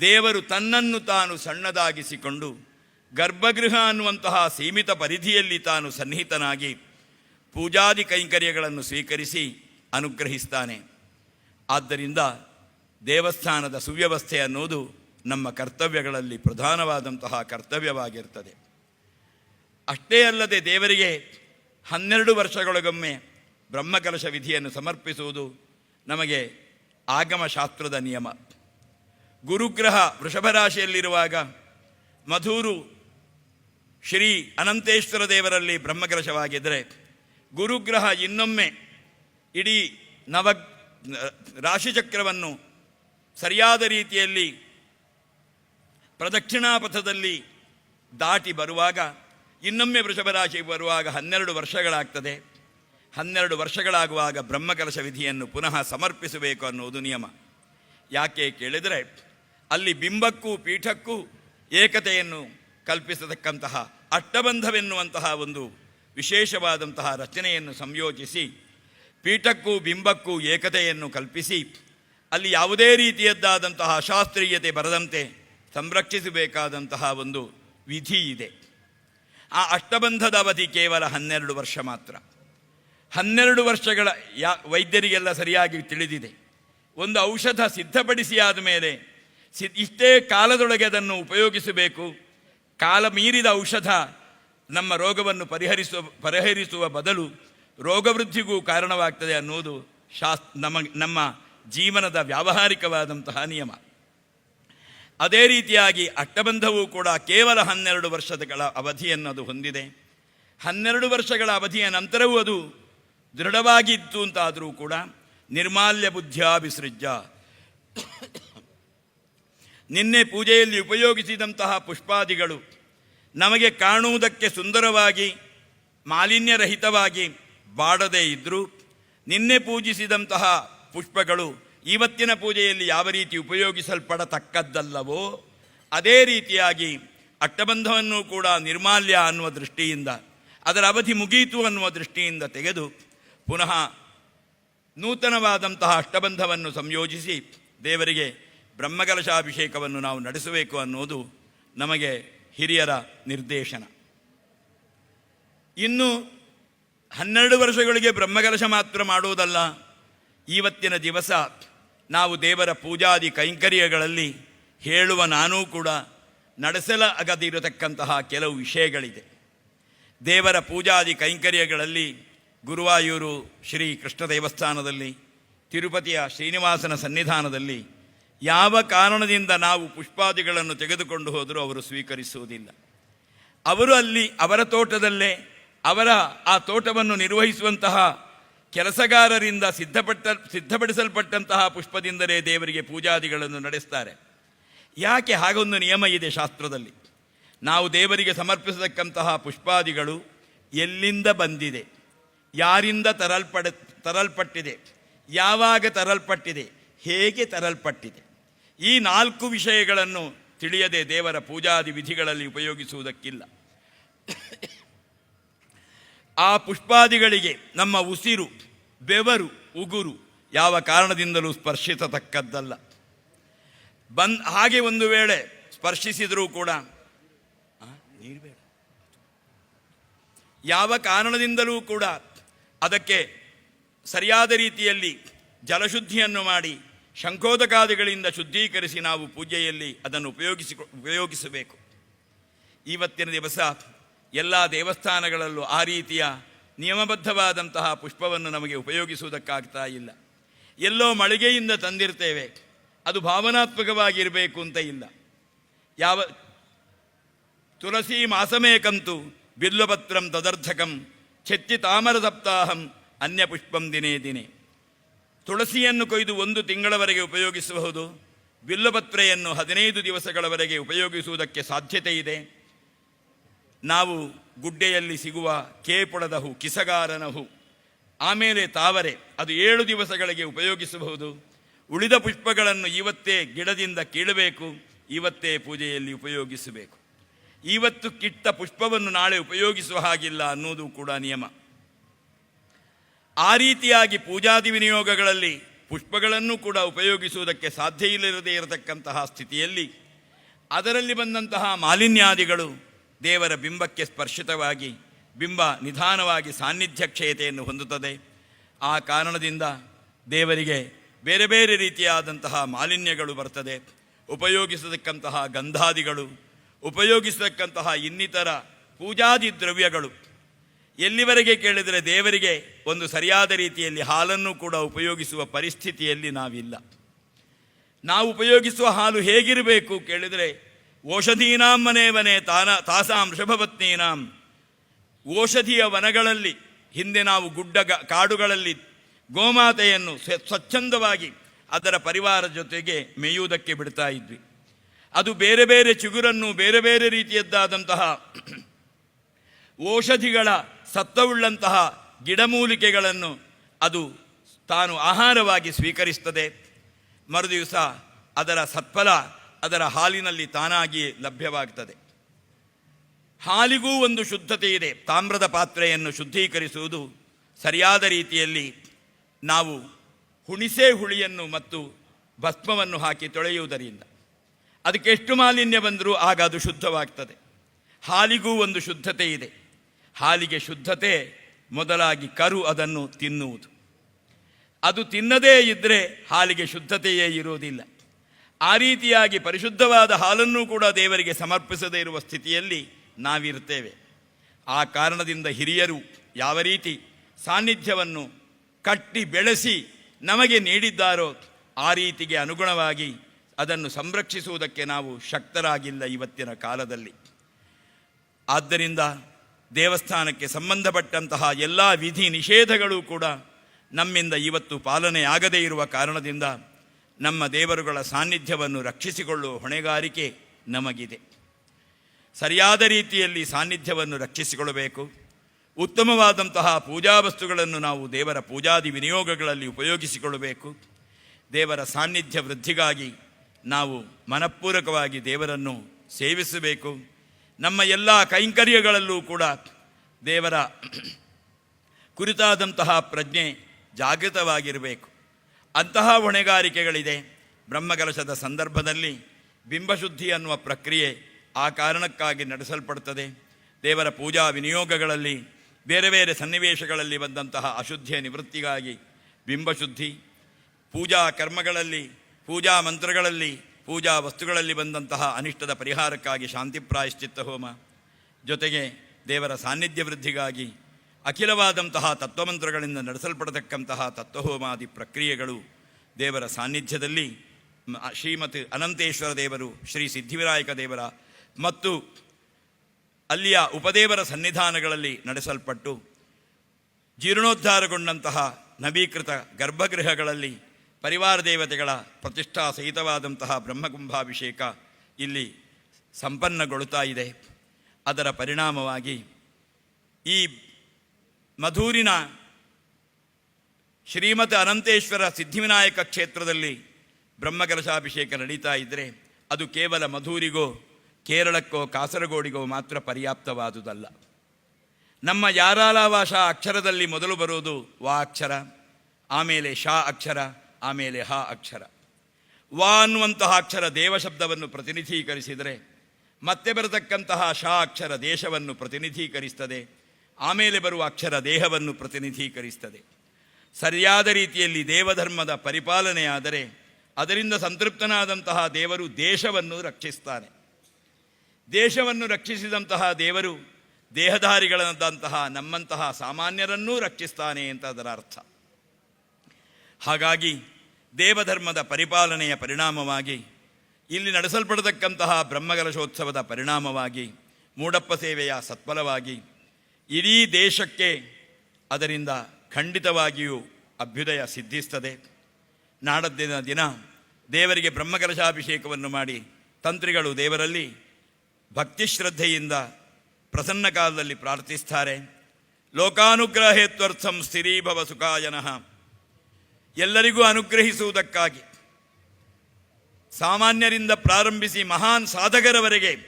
ದೇವರು ತನ್ನನ್ನು ತಾನು ಸಣ್ಣದಾಗಿಸಿಕೊಂಡು ಗರ್ಭಗೃಹ ಅನ್ನುವಂತಹ ಸೀಮಿತ ಪರಿಧಿಯಲ್ಲಿ ತಾನು ಸನ್ನಿಹಿತನಾಗಿ ಪೂಜಾದಿ ಕೈಂಕರ್ಯಗಳನ್ನು ಸ್ವೀಕರಿಸಿ ಅನುಗ್ರಹಿಸ್ತಾನೆ. ಆದ್ದರಿಂದ ದೇವಸ್ಥಾನದ ಸುವ್ಯವಸ್ಥೆ ಅನ್ನೋದು ನಮ್ಮ ಕರ್ತವ್ಯಗಳಲ್ಲಿ ಪ್ರಧಾನವಾದಂತಹ ಕರ್ತವ್ಯವಾಗಿರ್ತದೆ. ಅಷ್ಟೇ ಅಲ್ಲದೆ ದೇವರಿಗೆ ಹನ್ನೆರಡು ವರ್ಷಗಳಿಗೊಮ್ಮೆ ಬ್ರಹ್ಮಕಲಶ ವಿಧಿಯನ್ನು ಸಮರ್ಪಿಸುವುದು ನಮಗೆ ಆಗಮಶಾಸ್ತ್ರದ ನಿಯಮ. ಗುರುಗ್ರಹ ವೃಷಭ ರಾಶಿಯಲ್ಲಿರುವಾಗ ಮಧೂರು ಶ್ರೀ ಅನಂತೇಶ್ವರ ದೇವರಲ್ಲಿ ಬ್ರಹ್ಮಕಲಶವಾಗಿದ್ದರೆ ಗುರುಗ್ರಹ ಇನ್ನೊಮ್ಮೆ ಇಡೀ ನವ ರಾಶಿಚಕ್ರವನ್ನು ಸರಿಯಾದ ರೀತಿಯಲ್ಲಿ ಪ್ರದಕ್ಷಿಣಾಪಥದಲ್ಲಿ ದಾಟಿ ಬರುವಾಗ ಇನ್ನೊಮ್ಮೆ ವೃಷಭ ರಾಶಿಗೆ ಬರುವಾಗ ಹನ್ನೆರಡು ವರ್ಷಗಳಾಗ್ತದೆ. ಹನ್ನೆರಡು ವರ್ಷಗಳಾಗುವಾಗ ಬ್ರಹ್ಮಕಲಶ ವಿಧಿಯನ್ನು ಪುನಃ ಸಮರ್ಪಿಸಬೇಕು ಅನ್ನುವುದು ನಿಯಮ. ಯಾಕೆ ಕೇಳಿದರೆ, ಅಲ್ಲಿ ಬಿಂಬಕ್ಕೂ ಪೀಠಕ್ಕೂ ಏಕತೆಯನ್ನು ಕಲ್ಪಿಸತಕ್ಕಂತಹ ಅಟ್ಟಬಂಧವೆನ್ನುವಂತಹ ಒಂದು ವಿಶೇಷವಾದಂತಹ ರಚನೆಯನ್ನು ಸಂಯೋಜಿಸಿ, ಪೀಠಕ್ಕೂ ಬಿಂಬಕ್ಕೂ ಏಕತೆಯನ್ನು ಕಲ್ಪಿಸಿ, ಅಲ್ಲಿ ಯಾವುದೇ ರೀತಿಯದ್ದಾದಂತಹ ಅಶಾಸ್ತ್ರೀಯತೆ ಬರದಂತೆ ಸಂರಕ್ಷಿಸಬೇಕಾದಂತಹ ಒಂದು ವಿಧಿ ಇದೆ. ಆ ಅಷ್ಟಬಂಧದ ಅವಧಿ ಕೇವಲ ಹನ್ನೆರಡು ವರ್ಷ ಮಾತ್ರ. ಹನ್ನೆರಡು ವರ್ಷಗಳ ಯಾ ವೈದ್ಯರಿಗೆಲ್ಲ ಸರಿಯಾಗಿ ತಿಳಿದಿದೆ. ಒಂದು ಔಷಧ ಸಿದ್ಧಪಡಿಸಿ ಆದ ಮೇಲೆ ಸಿ ಇಷ್ಟೇ ಕಾಲದೊಳಗೆ ಅದನ್ನು ಉಪಯೋಗಿಸಬೇಕು. ಕಾಲ ಮೀರಿದ ಔಷಧ ನಮ್ಮ ರೋಗವನ್ನು ಪರಿಹರಿಸುವ ಪರಿಹರಿಸುವ ಬದಲು ರೋಗವೃದ್ಧಿಗೂ ಕಾರಣವಾಗ್ತದೆ ಅನ್ನುವುದು ಶಾಸ್, ನಮ್ಮ ನಮ್ಮ ಜೀವನದ ವ್ಯಾವಹಾರಿಕವಾದಂತಹ ನಿಯಮ. ಅದೇ ರೀತಿಯಾಗಿ ಅಟ್ಟಬಂಧವೂ ಕೂಡ ಕೇವಲ ಹನ್ನೆರಡು ವರ್ಷಗಳ ಅವಧಿಯನ್ನು ಅದು ಹೊಂದಿದೆ. ಹನ್ನೆರಡು ವರ್ಷಗಳ ಅವಧಿಯ ನಂತರವೂ ಅದು ದೃಢವಾಗಿತ್ತು ಅಂತಾದರೂ ಕೂಡ ನಿರ್ಮಾಲ್ಯ ಬುದ್ಧಿಯ ವಿಸೃಜ್ಯ ನಿನ್ನೆ ಪೂಜೆಯಲ್ಲಿ ಉಪಯೋಗಿಸಿದಂತಹ ಪುಷ್ಪಾದಿಗಳು ನಮಗೆ ಕಾಣುವುದಕ್ಕೆ ಸುಂದರವಾಗಿ, ಮಾಲಿನ್ಯರಹಿತವಾಗಿ ಬಾಡದೇ ಇದ್ದರೂ ನಿನ್ನೆ ಪೂಜಿಸಿದಂತಹ ಪುಷ್ಪಗಳು ಇವತ್ತಿನ ಪೂಜೆಯಲ್ಲಿ ಯಾವ ರೀತಿ ಉಪಯೋಗಿಸಲ್ಪಡತಕ್ಕದ್ದಲ್ಲವೋ, ಅದೇ ರೀತಿಯಾಗಿ ಅಟ್ಟಬಂಧವನ್ನು ಕೂಡ ನಿರ್ಮಾಲ್ಯ ಅನ್ನುವ ದೃಷ್ಟಿಯಿಂದ, ಅದರ ಅವಧಿ ಮುಗಿಯಿತು ಅನ್ನುವ ದೃಷ್ಟಿಯಿಂದ ತೆಗೆದು ಪುನಃ ನೂತನವಾದಂತಹ ಅಷ್ಟಬಂಧವನ್ನು ಸಂಯೋಜಿಸಿ ದೇವರಿಗೆ ಬ್ರಹ್ಮಕಲಶಾಭಿಷೇಕವನ್ನು ನಾವು ನಡೆಸಬೇಕು ಅನ್ನೋದು ನಮಗೆ ಹಿರಿಯರ ನಿರ್ದೇಶನ. ಇನ್ನು ಹನ್ನೆರಡು ವರ್ಷಗಳಿಗೆ ಬ್ರಹ್ಮಕಲಶ ಮಾತ್ರ ಮಾಡುವುದಲ್ಲ ಇವತ್ತಿನ ದಿವಸ ನಾವು ದೇವರ ಪೂಜಾದಿ ಕೈಂಕರ್ಯಗಳಲ್ಲಿ ಹೇಳುವ ನಾನೂ ಕೂಡ ನಡೆಸಲ ಅಗದಿರತಕ್ಕಂತಹ ಕೆಲವು ವಿಷಯಗಳಿದೆ. ದೇವರ ಪೂಜಾದಿ ಕೈಂಕರ್ಯಗಳಲ್ಲಿ ಗುರುವಾಯೂರು ಶ್ರೀ ಕೃಷ್ಣ ದೇವಸ್ಥಾನದಲ್ಲಿ, ತಿರುಪತಿಯ ಶ್ರೀನಿವಾಸನ ಸನ್ನಿಧಾನದಲ್ಲಿ ಯಾವ ಕಾರಣದಿಂದ ನಾವು ಪುಷ್ಪಾದಿಗಳನ್ನು ತೆಗೆದುಕೊಂಡು ಹೋದರೂ ಅವರು ಸ್ವೀಕರಿಸುವುದಿಲ್ಲ. ಅವರು ಅಲ್ಲಿ ಅವರ ತೋಟದಲ್ಲೇ ಅವರ ಆ ತೋಟವನ್ನು ನಿರ್ವಹಿಸುವಂತಹ ಕೆಲಸಗಾರರಿಂದ ಸಿದ್ಧಪಟ್ಟ, ಸಿದ್ಧಪಡಿಸಲ್ಪಟ್ಟಂತಹ ಪುಷ್ಪದಿಂದಲೇ ದೇವರಿಗೆ ಪೂಜಾದಿಗಳನ್ನು ನಡೆಸ್ತಾರೆ. ಯಾಕೆ ಹಾಗೊಂದು ನಿಯಮ ಇದೆ ಶಾಸ್ತ್ರದಲ್ಲಿ? ನಾವು ದೇವರಿಗೆ ಸಮರ್ಪಿಸತಕ್ಕಂತಹ ಪುಷ್ಪಾದಿಗಳು ಎಲ್ಲಿಂದ ಬಂದಿದೆ? ಯಾರಿಂದ ತರಲ್ಪಡ ತರಲ್ಪಟ್ಟಿದೆ? ಯಾವಾಗ ತರಲ್ಪಟ್ಟಿದೆ? ಹೇಗೆ ತರಲ್ಪಟ್ಟಿದೆ? ಈ ನಾಲ್ಕು ವಿಷಯಗಳನ್ನು ತಿಳಿಯದೆ ದೇವರ ಪೂಜಾದಿ ವಿಧಿಗಳಲ್ಲಿ ಉಪಯೋಗಿಸುವುದಕ್ಕಿಲ್ಲ. ಆ ಪುಷ್ಪಾದಿಗಳಿಗೆ ನಮ್ಮ ಉಸಿರು, ಬೆವರು, ಉಗುರು ಯಾವ ಕಾರಣದಿಂದಲೂ ಸ್ಪರ್ಶಿಸತಕ್ಕದ್ದಲ್ಲ. ಬಂದ್ ಹಾಗೆ ಒಂದು ವೇಳೆ ಸ್ಪರ್ಶಿಸಿದರೂ ಕೂಡ ಯಾವ ಕಾರಣದಿಂದಲೂ ಕೂಡ ಅದಕ್ಕೆ ಸರಿಯಾದ ರೀತಿಯಲ್ಲಿ ಜಲಶುದ್ಧಿಯನ್ನು ಮಾಡಿ ಶಂಕೋದಕಾದಿಗಳಿಂದ ಶುದ್ಧೀಕರಿಸಿ ನಾವು ಪೂಜೆಯಲ್ಲಿ ಅದನ್ನು ಉಪಯೋಗಿಸಿ ಉಪಯೋಗಿಸಬೇಕು. ಇವತ್ತಿನ ದಿವಸ ಎಲ್ಲ ದೇವಸ್ಥಾನಗಳಲ್ಲೂ ಆ ರೀತಿಯ ನಿಯಮಬದ್ಧವಾದಂತಹ ಪುಷ್ಪವನ್ನು ನಮಗೆ ಉಪಯೋಗಿಸುವುದಕ್ಕಾಗ್ತಾ ಇಲ್ಲ. ಎಲ್ಲೋ ಮಳಿಗೆಯಿಂದ ತಂದಿರ್ತೇವೆ. ಅದು ಭಾವನಾತ್ಮಕವಾಗಿರಬೇಕು ಅಂತ ಇಲ್ಲ. ಯಾವ ತುಳಸಿ ಮಾಸಮೇಕಂತು ಬಿಲ್ಲಪತ್ರಂ ತದರ್ಥಕಂ ಛೆತ್ತಿ ತಾಮರ ಸಪ್ತಾಹಂ ಅನ್ಯ ಪುಷ್ಪಂ ದಿನೇ ದಿನೇ. ತುಳಸಿಯನ್ನು ಕೊಯ್ದು ಒಂದು ತಿಂಗಳವರೆಗೆ ಉಪಯೋಗಿಸಬಹುದು. ಬಿಲ್ಲಪತ್ರೆಯನ್ನು ಹದಿನೈದು ದಿವಸಗಳವರೆಗೆ ಉಪಯೋಗಿಸುವುದಕ್ಕೆ ಸಾಧ್ಯತೆ ಇದೆ. ನಾವು ಗುಡ್ಡೆಯಲ್ಲಿ ಸಿಗುವ ಕೇಪುಳದ ಹೂ, ಕಿಸಗಾರನ ಹೂ. ಆಮೇಲೆ ತಾವರೆ, ಅದು ಏಳು ದಿವಸಗಳಿಗೆ ಉಪಯೋಗಿಸಬಹುದು. ಉಳಿದ ಪುಷ್ಪಗಳನ್ನು ಇವತ್ತೇ ಗಿಡದಿಂದ ಕೀಳಬೇಕು, ಇವತ್ತೇ ಪೂಜೆಯಲ್ಲಿ ಉಪಯೋಗಿಸಬೇಕು. ಇವತ್ತು ಕಿಟ್ಟ ಪುಷ್ಪವನ್ನು ನಾಳೆ ಉಪಯೋಗಿಸುವ ಹಾಗಿಲ್ಲ ಅನ್ನೋದು ಕೂಡ ನಿಯಮ. ಆ ರೀತಿಯಾಗಿ ಪೂಜಾದಿ ವಿನಿಯೋಗಗಳಲ್ಲಿ ಪುಷ್ಪಗಳನ್ನು ಕೂಡ ಉಪಯೋಗಿಸುವುದಕ್ಕೆ ಸಾಧ್ಯ ಇಲ್ಲದೇ ಇರತಕ್ಕಂತಹ ಸ್ಥಿತಿಯಲ್ಲಿ ಅದರಲ್ಲಿ ಬಂದಂತಹ ಮಾಲಿನ್ಯಾದಿಗಳು ದೇವರ ಬಿಂಬಕ್ಕೆ ಸ್ಪರ್ಶಿತವಾಗಿ, ಬಿಂಬ ನಿಧಾನವಾಗಿ ಸಾನ್ನಿಧ್ಯ ಕ್ಷಯತೆಯನ್ನು ಹೊಂದುತ್ತದೆ. ಆ ಕಾರಣದಿಂದ ದೇವರಿಗೆ ಬೇರೆ ಬೇರೆ ರೀತಿಯಾದಂತಹ ಮಾಲಿನ್ಯಗಳು ಬರ್ತದೆ. ಉಪಯೋಗಿಸತಕ್ಕಂತಹ ಗಂಧಾದಿಗಳು ಉಪಯೋಗಿಸತಕ್ಕಂತಹ ಇನ್ನಿತರ ಪೂಜಾದಿ ದ್ರವ್ಯಗಳು. ಎಲ್ಲಿವರೆಗೆ ಕೇಳಿದರೆ ದೇವರಿಗೆ ಒಂದು ಸರಿಯಾದ ರೀತಿಯಲ್ಲಿ ಹಾಲನ್ನು ಕೂಡ ಉಪಯೋಗಿಸುವ ಪರಿಸ್ಥಿತಿಯಲ್ಲಿ ನಾವಿಲ್ಲ. ನಾವು ಉಪಯೋಗಿಸುವ ಹಾಲು ಹೇಗಿರಬೇಕು ಕೇಳಿದರೆ, ಓಷಧೀನಾಂ ಮನೆ ಮನೆ ತಾನ, ತಾಸಾಂ ಋಷಭಪತ್ನೀನಾಂ ಓಷಧಿಯ ವನಗಳಲ್ಲಿ, ಹಿಂದೆ ನಾವು ಗುಡ್ಡ ಕಾಡುಗಳಲ್ಲಿ ಗೋಮಾತೆಯನ್ನು ಸ್ವ- ಸ್ವಚ್ಛಂದವಾಗಿ ಅದರ ಪರಿವಾರ ಜೊತೆಗೆ ಮೇಯುವುದಕ್ಕೆ ಬಿಡ್ತಾ ಇದ್ವಿ. ಅದು ಬೇರೆ ಬೇರೆ ಚಿಗುರನ್ನು, ಬೇರೆ ಬೇರೆ ರೀತಿಯದ್ದಾದಂತಹ ಔಷಧಿಗಳ ಸತ್ವವುಳ್ಳಂತಹ ಗಿಡಮೂಲಿಕೆಗಳನ್ನು ಅದು ತಾನು ಆಹಾರವಾಗಿ ಸ್ವೀಕರಿಸ್ತದೆ ಮರುದಿವಸ ಅದರ ಸತ್ಫಲ ಅದರ ಹಾಲಿನಲ್ಲಿ ತಾನಾಗಿ ಲಭ್ಯವಾಗ್ತದೆ. ಹಾಲಿಗೂ ಒಂದು ಶುದ್ಧತೆ ಇದೆ. ತಾಮ್ರದ ಪಾತ್ರೆಯನ್ನು ಶುದ್ಧೀಕರಿಸುವುದು ಸರಿಯಾದ ರೀತಿಯಲ್ಲಿ ನಾವು ಹುಣಿಸೆ ಹುಳಿಯನ್ನು ಮತ್ತು ಭಸ್ಮವನ್ನು ಹಾಕಿ ತೊಳೆಯುವುದರಿಂದ. ಅದಕ್ಕೆ ಎಷ್ಟು ಮಾಲಿನ್ಯ ಬಂದರೂ ಆಗ ಅದು ಶುದ್ಧವಾಗ್ತದೆ. ಹಾಲಿಗೂ ಒಂದು ಶುದ್ಧತೆ ಇದೆ. ಹಾಲಿಗೆ ಶುದ್ಧತೆ ಮೊದಲಾಗಿ ಕರು ಅದನ್ನು ತಿನ್ನುವುದು. ಅದು ತಿನ್ನದೇ ಇದ್ದರೆ ಹಾಲಿಗೆ ಶುದ್ಧತೆಯೇ ಇರುವುದಿಲ್ಲ. ಆ ರೀತಿಯಾಗಿ ಪರಿಶುದ್ಧವಾದ ಹಾಲನ್ನು ಕೂಡ ದೇವರಿಗೆ ಸಮರ್ಪಿಸದೇ ಇರುವ ಸ್ಥಿತಿಯಲ್ಲಿ ನಾವಿರ್ತೇವೆ. ಆ ಕಾರಣದಿಂದ ಹಿರಿಯರು ಯಾವ ರೀತಿ ಸಾನ್ನಿಧ್ಯವನ್ನು ಕಟ್ಟಿ ಬೆಳೆಸಿ ನಮಗೆ ನೀಡಿದ್ದಾರೋ ಆ ರೀತಿಗೆ ಅನುಗುಣವಾಗಿ ಅದನ್ನು ಸಂರಕ್ಷಿಸುವುದಕ್ಕೆ ನಾವು ಶಕ್ತರಾಗಿಲ್ಲ ಇವತ್ತಿನ ಕಾಲದಲ್ಲಿ. ಆದ್ದರಿಂದ ದೇವಸ್ಥಾನಕ್ಕೆ ಸಂಬಂಧಪಟ್ಟಂತಹ ಎಲ್ಲ ವಿಧಿ ನಿಷೇಧಗಳು ಕೂಡ ನಮ್ಮಿಂದ ಇವತ್ತು ಪಾಲನೆ ಆಗದೇ ಇರುವ ಕಾರಣದಿಂದ ನಮ್ಮ ದೇವರುಗಳ ಸಾನ್ನಿಧ್ಯವನ್ನು ರಕ್ಷಿಸಿಕೊಳ್ಳುವ ಹೊಣೆಗಾರಿಕೆ ನಮಗಿದೆ. ಸರಿಯಾದ ರೀತಿಯಲ್ಲಿ ಸಾನ್ನಿಧ್ಯವನ್ನು ರಕ್ಷಿಸಿಕೊಳ್ಳಬೇಕು. ಉತ್ತಮವಾದಂತಹ ಪೂಜಾ ವಸ್ತುಗಳನ್ನು ನಾವು ದೇವರ ಪೂಜಾದಿ ವಿನಿಯೋಗಗಳಲ್ಲಿ ಉಪಯೋಗಿಸಿಕೊಳ್ಳಬೇಕು. ದೇವರ ಸಾನ್ನಿಧ್ಯ ವೃದ್ಧಿಗಾಗಿ ನಾವು ಮನಪೂರ್ವಕವಾಗಿ ದೇವರನ್ನು ಸೇವಿಸಬೇಕು. ನಮ್ಮ ಎಲ್ಲ ಕೈಂಕರ್ಯಗಳಲ್ಲೂ ಕೂಡ ದೇವರ ಕುರಿತಾದಂತಹ ಪ್ರಜ್ಞೆ ಜಾಗೃತವಾಗಿರಬೇಕು. ಅಂತಹ ಹೊಣೆಗಾರಿಕೆಗಳಿದೆ. ಬ್ರಹ್ಮಕಲಶದ ಸಂದರ್ಭದಲ್ಲಿ ಬಿಂಬಶುದ್ಧಿ ಅನ್ನುವ ಪ್ರಕ್ರಿಯೆ ಆ ಕಾರಣಕ್ಕಾಗಿ ನಡೆಸಲ್ಪಡುತ್ತದೆ ದೇವರ ಪೂಜಾ ವಿನಿಯೋಗಗಳಲ್ಲಿ, ಬೇರೆ ಬೇರೆ ಸನ್ನಿವೇಶಗಳಲ್ಲಿ ಬಂದಂತಹ ಅಶುದ್ಧಿಯ ನಿವೃತ್ತಿಗಾಗಿ ಬಿಂಬಶುದ್ಧಿ, ಪೂಜಾ ಕರ್ಮಗಳಲ್ಲಿ ಪೂಜಾ ಮಂತ್ರಗಳಲ್ಲಿ, ಪೂಜಾ ವಸ್ತುಗಳಲ್ಲಿ ಬಂದಂತಹ ಅನಿಷ್ಟದ ಪರಿಹಾರಕ್ಕಾಗಿ ಶಾಂತಿ ಪ್ರಾಯಶ್ಚಿತ್ತ ಹೋಮ. ಜೊತೆಗೆ ದೇವರ ಸಾನ್ನಿಧ್ಯ ವೃದ್ಧಿಗಾಗಿ ಅಖಿಲವಾದಂತಹ ತತ್ವಮಂತ್ರಗಳಿಂದ ನಡೆಸಲ್ಪಡತಕ್ಕಂತಹ ತತ್ವಹೋಮಾದಿ ಪ್ರಕ್ರಿಯೆಗಳು ದೇವರ ಸಾನ್ನಿಧ್ಯದಲ್ಲಿ ಶ್ರೀಮತಿ ಅನಂತೇಶ್ವರ ದೇವರು, ಶ್ರೀ ಸಿದ್ಧಿವಿನಾಯಕ ದೇವರ ಮತ್ತು ಅಲ್ಲಿಯ ಉಪದೇವರ ಸನ್ನಿಧಾನಗಳಲ್ಲಿ ನಡೆಸಲ್ಪಟ್ಟು ಜೀರ್ಣೋದ್ಧಾರಗೊಂಡಂತಹ ನವೀಕೃತ ಗರ್ಭಗೃಹಗಳಲ್ಲಿ ಪರಿವಾರ ದೇವತೆಗಳ ಪ್ರತಿಷ್ಠಾ ಸಹಿತವಾದಂತಹ ಬ್ರಹ್ಮಕುಂಭಾಭಿಷೇಕ ಇಲ್ಲಿ ಸಂಪನ್ನಗೊಳ್ಳುತ್ತಾ ಇದೆ. ಅದರ ಪರಿಣಾಮವಾಗಿ ಈ ಮಧೂರಿನ ಶ್ರೀಮತ ಅನಂತೇಶ್ವರ ಸಿದ್ಧಿವಿನಾಯಕ ಕ್ಷೇತ್ರದಲ್ಲಿ ಬ್ರಹ್ಮಕಲಶಾಭಿಷೇಕ ನಡೀತಾ ಇದ್ದರೆ ಅದು ಕೇವಲ ಮಧೂರಿಗೋ, ಕೇರಳಕ್ಕೋ, ಕಾಸರಗೋಡಿಗೋ ಮಾತ್ರ ಪರ್ಯಾಪ್ತವಾದುದಲ್ಲ. ನಮ್ಮ ಯಾರಾಲಾವಾಶ ಅಕ್ಷರದಲ್ಲಿ ಮೊದಲು ಬರೋದು ವಾ ಅಕ್ಷರ, ಆಮೇಲೆ ಶಾ ಅಕ್ಷರ ಆಮೇಲೆ ಹ ಅಕ್ಷರ. ವಾ ಅನ್ನುವಂತಹ ಅಕ್ಷರ ದೇವಶಬ್ದವನ್ನು ಪ್ರತಿನಿಧೀಕರಿಸಿದರೆ, ಮತ್ತೆ ಬರತಕ್ಕಂತಹ ಶ ಅಕ್ಷರ ದೇಶವನ್ನು ಪ್ರತಿನಿಧೀಕರಿಸ್ತದೆ, ಆಮೇಲೆ ಬರುವ ಅಕ್ಷರ ದೇಹವನ್ನು ಪ್ರತಿನಿಧೀಕರಿಸ್ತದೆ. ಸರಿಯಾದ ರೀತಿಯಲ್ಲಿ ದೇವಧರ್ಮದ ಪರಿಪಾಲನೆಯಾದರೆ, ಅದರಿಂದ ಸಂತೃಪ್ತನಾದಂತಹ ದೇವರು ದೇಶವನ್ನು ರಕ್ಷಿಸ್ತಾನೆ. ದೇಶವನ್ನು ರಕ್ಷಿಸಿದಂತಹ ದೇವರು ದೇಹಧಾರಿಗಳಾದಂತಹ ನಮ್ಮಂತಹ ಸಾಮಾನ್ಯರನ್ನೂ ರಕ್ಷಿಸ್ತಾನೆ ಅಂತ ಅದರ ಅರ್ಥ. ಹಾಗಾಗಿ ದೇವಧರ್ಮದ ಪರಿಪಾಲನೆಯ ಪರಿಣಾಮವಾಗಿ, ಇಲ್ಲಿ ನಡೆಸಲ್ಪಡತಕ್ಕಂತಹ ಬ್ರಹ್ಮಕಲಶೋತ್ಸವದ ಪರಿಣಾಮವಾಗಿ, ಮೂಡಪ್ಪ ಸೇವೆಯ ಸತ್ಫಲವಾಗಿ, ಇಡೀ ದೇಶಕ್ಕೆ ಅದರಿಂದ ಖಂಡಿತವಾಗಿಯೂ ಅಭ್ಯುದಯ ಸಿದ್ಧಿಸ್ತದೆ. ನಾಡದ್ದಿನ ದಿನ ದೇವರಿಗೆ ಬ್ರಹ್ಮಕಲಶಾಭಿಷೇಕವನ್ನು ಮಾಡಿ ತಂತ್ರಿಗಳು ದೇವರಲ್ಲಿ ಭಕ್ತಿ ಶ್ರದ್ಧೆಯಿಂದ ಪ್ರಸನ್ನ ಕಾಲದಲ್ಲಿ ಪ್ರಾರ್ಥಿಸ್ತಾರೆ. ಲೋಕಾನುಗ್ರಹೇತ್ವರ್ಥಂ ಸ್ಥಿರೀಭವ ಸುಖಾಯನಃ ಎಲ್ಲರಿಗೂ ಅನುಗ್ರಹಿಸುವುದಕ್ಕಾಗಿ ಸಾಮಾನ್ಯರಿಂದ ಪ್ರಾರಂಭಿಸಿ ಮಹಾನ್ ಸಾಧಕರವರೆಗೆ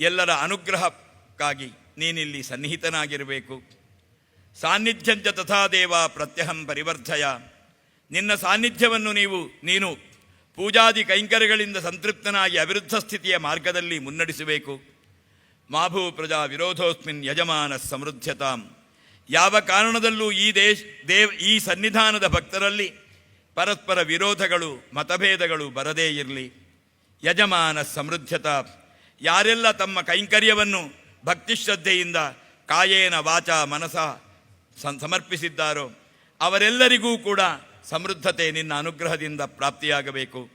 ಎಲ್ಲರ ಅನುಗ್ರಹಕ್ಕಾಗಿ ನೀನಿಲ್ಲಿ ಸನ್ನಿಹಿತನಾಗಿರಬೇಕು. ಸಾನ್ನಿಧ್ಯಂಜ ತಥಾ ದೇವ ಪ್ರತ್ಯಹಂ ಪರಿವರ್ಧಯ. ನಿನ್ನ ಸಾನ್ನಿಧ್ಯವನ್ನು ನೀವು, ನೀನು ಪೂಜಾದಿ ಕೈಂಕರ್ಯಗಳಿಂದ ಸಂತೃಪ್ತನಾಗಿ ಅವಿರುದ್ಧ ಸ್ಥಿತಿಯ ಮಾರ್ಗದಲ್ಲಿ ಮುನ್ನಡೆಸಬೇಕು. ಮಾಭೂ ಪ್ರಜಾ ವಿರೋಧೋಸ್ಮಿನ್ ಯಜಮಾನ ಸಮೃದ್ಧತಾಂ. ಯಾವ ಕಾರಣದಲ್ಲೂ ಈ ದೇಶ, ದೇವ್, ಈ ಸನ್ನಿಧಾನದ ಭಕ್ತರಲ್ಲಿ ಪರಸ್ಪರ ವಿರೋಧಗಳು, ಮತಭೇದಗಳು ಬರದೇ ಇರಲಿ. ಯಜಮಾನ ಸಮೃದ್ಧತ. ಯಾರೆಲ್ಲ ತಮ್ಮ ಕೈಂಕರ್ಯವನ್ನು ಭಕ್ತಿ ಶ್ರದ್ಧೆಯಿಂದ ಕಾಯೇನ ವಾಚ ಮನಸ ಸಮರ್ಪಿಸಿದ್ದಾರೋ, ಅವರೆಲ್ಲರಿಗೂ ಕೂಡ ಸಮೃದ್ಧತೆ ನಿನ್ನ ಅನುಗ್ರಹದಿಂದ ಪ್ರಾಪ್ತಿಯಾಗಬೇಕು.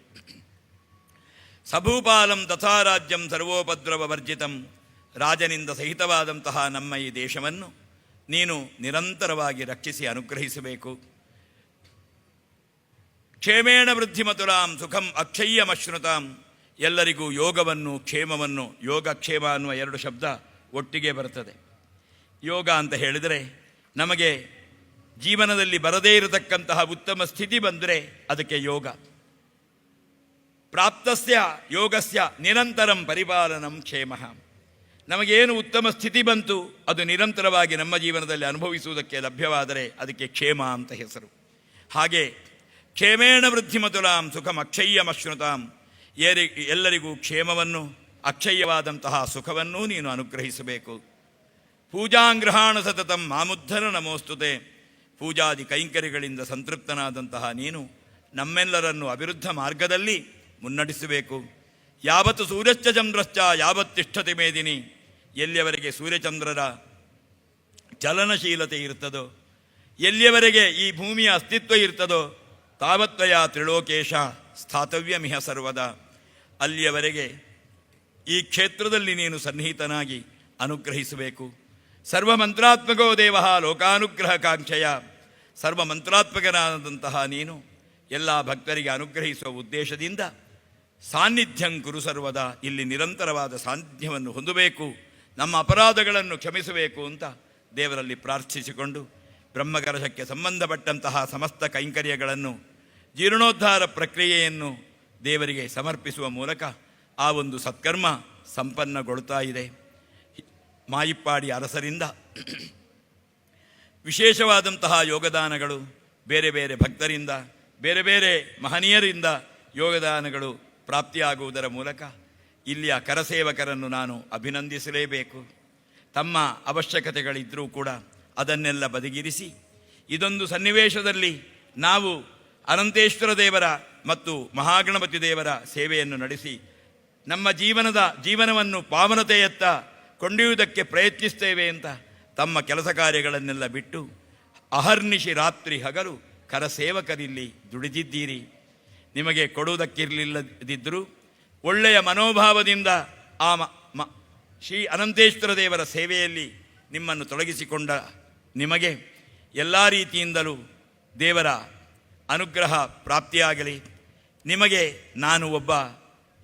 ಸಭೂಪಾಲಂ ತಥಾ ರಾಜ್ಯಂ ಸರ್ವೋಪದ್ರವ ವರ್ಜಿತಂ. ರಾಜನಿಂದ ಸಹಿತವಾದಂತಹ ನಮ್ಮ ಈ ದೇಶವನ್ನು ನೀನು ನಿರಂತರವಾಗಿ ರಕ್ಷಿಸಿ ಅನುಗ್ರಹಿಸಬೇಕು. ಕ್ಷೇಮೇಣ ವೃದ್ಧಿಮತುರಾಂ ಸುಖಂ ಅಕ್ಷಯ್ಯಮಶ್ನುತಾಂ ಎಲ್ಲರಿಗೂ ಯೋಗವನ್ನು, ಕ್ಷೇಮವನ್ನು, ಯೋಗ ಕ್ಷೇಮ ಅನ್ನುವ ಎರಡು ಶಬ್ದ ಒಟ್ಟಿಗೆ ಬರ್ತದೆ ಯೋಗ ಅಂತ ಹೇಳಿದರೆ ನಮಗೆ ಜೀವನದಲ್ಲಿ ಬರದೇ ಇರತಕ್ಕಂತಹ ಉತ್ತಮ ಸ್ಥಿತಿ ಬಂದರೆ ಅದಕ್ಕೆ ಯೋಗ. ಪ್ರಾಪ್ತಸ್ಯ ಯೋಗಸ್ಯ ನಿರಂತರಂ ಪರಿಪಾಲನಂ ಕ್ಷೇಮ. ನಮಗೇನು ಉತ್ತಮ ಸ್ಥಿತಿ ಬಂತು, ಅದು ನಿರಂತರವಾಗಿ ನಮ್ಮ ಜೀವನದಲ್ಲಿ ಅನುಭವಿಸುವುದಕ್ಕೆ ಲಭ್ಯವಾದರೆ ಅದಕ್ಕೆ ಕ್ಷೇಮ ಅಂತ ಹೆಸರು. ಹಾಗೆ ಕ್ಷೇಮೇಣ ವೃದ್ಧಿಮತುಲಾಂ ಸುಖಂ ಅಕ್ಷಯ್ಯಮಶ್ನುತಾಂ ಏರಿ, ಎಲ್ಲರಿಗೂ ಕ್ಷೇಮವನ್ನು, ಅಕ್ಷಯ್ಯವಾದಂತಹ ಸುಖವನ್ನೂ ನೀನು ಅನುಗ್ರಹಿಸಬೇಕು. ಪೂಜಾಂಗ್ರಹಾಣ ಸತತಂ ಮಾಮುದ್ಧನ ನಮೋಸ್ತುತೆ. ಪೂಜಾದಿ ಕೈಂಕರ್ಯಗಳಿಂದ ಸಂತೃಪ್ತನಾದಂತಹ ನೀನು ನಮ್ಮೆಲ್ಲರನ್ನು ಅಭಿವೃದ್ಧ ಮಾರ್ಗದಲ್ಲಿ ಮುನ್ನಡೆಸಬೇಕು. ಯಾವತ್ತು ಸೂರ್ಯಶ್ಚ ಚಂದ್ರಶ್ಚ ಯಾವತ್ತಿಷ್ಠತೆ ಮೇದಿನಿ, ಎಲ್ಲಿಯವರೆಗೆ ಸೂರ್ಯಚಂದ್ರರ ಚಲನಶೀಲತೆ ಇರ್ತದೋ, ಎಲ್ಲಿಯವರೆಗೆ ಈ ಭೂಮಿಯ ಅಸ್ತಿತ್ವ ಇರ್ತದೋ, ತಾವತ್ವಯ ತ್ರಿಲೋಕೇಶ ಸ್ಥಾತವ್ಯಮಿಹ ಸರ್ವದ, ಅಲ್ಲಿಯವರೆಗೆ ಈ ಕ್ಷೇತ್ರದಲ್ಲಿ ನೀನು ಸನ್ನಿಹಿತನಾಗಿ ಅನುಗ್ರಹಿಸಬೇಕು. ಸರ್ವ ಮಂತ್ರಾತ್ಮಕೋ ದೇವ ಲೋಕಾನುಗ್ರಹಕಾಂಕ್ಷೆಯ, ಸರ್ವ ಮಂತ್ರಾತ್ಮಕನಾದಂತಹ ನೀನು ಎಲ್ಲ ಭಕ್ತರಿಗೆ ಅನುಗ್ರಹಿಸುವ ಉದ್ದೇಶದಿಂದ ಸಾನ್ನಿಧ್ಯಂ ಗುರು ಸರ್ವದ, ಇಲ್ಲಿ ನಿರಂತರವಾದ ಸಾನ್ನಿಧ್ಯವನ್ನು ಹೊಂದಬೇಕು, ನಮ್ಮ ಅಪರಾಧಗಳನ್ನು ಕ್ಷಮಿಸಬೇಕು ಅಂತ ದೇವರಲ್ಲಿ ಪ್ರಾರ್ಥಿಸಿಕೊಂಡು ಬ್ರಹ್ಮಕಲಶಕ್ಕೆ ಸಂಬಂಧಪಟ್ಟಂತಹ ಸಮಸ್ತ ಕೈಂಕರ್ಯಗಳನ್ನು, ಜೀರ್ಣೋದ್ಧಾರ ಪ್ರಕ್ರಿಯೆಯನ್ನು ದೇವರಿಗೆ ಸಮರ್ಪಿಸುವ ಮೂಲಕ ಆ ಒಂದು ಸತ್ಕರ್ಮ ಸಂಪನ್ನಗೊಳ್ತಾ ಇದೆ. ಮಾಯಿಪ್ಪಾಡಿ ಅರಸರಿಂದ ವಿಶೇಷವಾದಂತಹ ಯೋಗದಾನಗಳು, ಬೇರೆ ಬೇರೆ ಭಕ್ತರಿಂದ, ಬೇರೆ ಬೇರೆ ಮಹನೀಯರಿಂದ ಯೋಗದಾನಗಳು ಪ್ರಾಪ್ತಿಯಾಗುವುದರ ಮೂಲಕ ಇಲ್ಲಿಯ ಕರಸೇವಕರನ್ನು ನಾನು ಅಭಿನಂದಿಸಲೇಬೇಕು. ತಮ್ಮ ಅವಶ್ಯಕತೆಗಳಿದ್ದರೂ ಕೂಡ ಅದನ್ನೆಲ್ಲ ಬದಿಗಿರಿಸಿ, ಇದೊಂದು ಸನ್ನಿವೇಶದಲ್ಲಿ ನಾವು ಅನಂತೇಶ್ವರ ದೇವರ ಮತ್ತು ಮಹಾಗಣಪತಿ ದೇವರ ಸೇವೆಯನ್ನು ನಡೆಸಿ, ನಮ್ಮ ಜೀವನದ, ಜೀವನವನ್ನು ಪಾವನತೆಯತ್ತ ಕೊಂಡೊಯ್ಯುವುದಕ್ಕೆ ಪ್ರಯತ್ನಿಸ್ತೇವೆ ಅಂತ ತಮ್ಮ ಕೆಲಸ ಕಾರ್ಯಗಳನ್ನೆಲ್ಲ ಬಿಟ್ಟು ಅಹರ್ನಿಶಿ ರಾತ್ರಿ ಹಗಲು ಕರಸೇವಕರಿಲ್ಲಿ ದುಡಿದಿದ್ದೀರಿ. ನಿಮಗೆ ಕೊಡುವುದಕ್ಕಿರಲಿಲ್ಲದಿದ್ದರೂ ಒಳ್ಳೆಯ ಮನೋಭಾವದಿಂದ ಆ ಮ ಶ್ರೀ ಅನಂತೇಶ್ವರ ದೇವರ ಸೇವೆಯಲ್ಲಿ ನಿಮ್ಮನ್ನು ತೊಡಗಿಸಿಕೊಂಡ ನಿಮಗೆ ಎಲ್ಲ ರೀತಿಯಿಂದಲೂ ದೇವರ ಅನುಗ್ರಹ ಪ್ರಾಪ್ತಿಯಾಗಲಿ. ನಿಮಗೆ ನಾನು ಒಬ್ಬ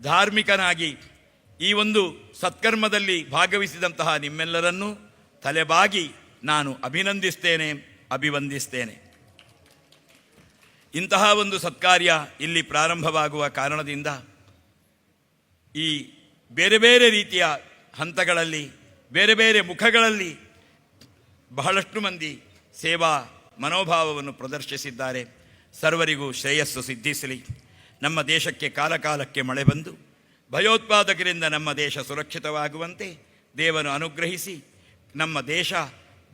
ಧಾರ್ಮಿಕನಾಗಿ ಈ ಒಂದು ಸತ್ಕರ್ಮದಲ್ಲಿ ಭಾಗವಹಿಸಿದಂತಹ ನಿಮ್ಮೆಲ್ಲರನ್ನೂ ತಲೆಬಾಗಿ ನಾನು ಅಭಿನಂದಿಸ್ತೇನೆ, ಅಭಿವಂದಿಸ್ತೇನೆ. ಇಂತಹ ಒಂದು ಸತ್ಕಾರ್ಯ ಇಲ್ಲಿ ಪ್ರಾರಂಭವಾಗುವ ಕಾರಣದಿಂದ ಈ ಬೇರೆ ಬೇರೆ ರೀತಿಯ ಹಂತಗಳಲ್ಲಿ, ಬೇರೆ ಬೇರೆ ಮುಖಗಳಲ್ಲಿ ಬಹಳಷ್ಟು ಮಂದಿ ಸೇವಾ ಮನೋಭಾವವನ್ನು ಪ್ರದರ್ಶಿಸಿದ್ದಾರೆ. ಸರ್ವರಿಗೂ ಶ್ರೇಯಸ್ಸು ಸಿದ್ಧಿಸಲಿ. ನಮ್ಮ ದೇಶಕ್ಕೆ ಕಾಲಕಾಲಕ್ಕೆ ಮಳೆ ಬಂದು, ಭಯೋತ್ಪಾದಕರಿಂದ ನಮ್ಮ ದೇಶ ಸುರಕ್ಷಿತವಾಗುವಂತೆ ದೇವನು ಅನುಗ್ರಹಿಸಿ, ನಮ್ಮ ದೇಶ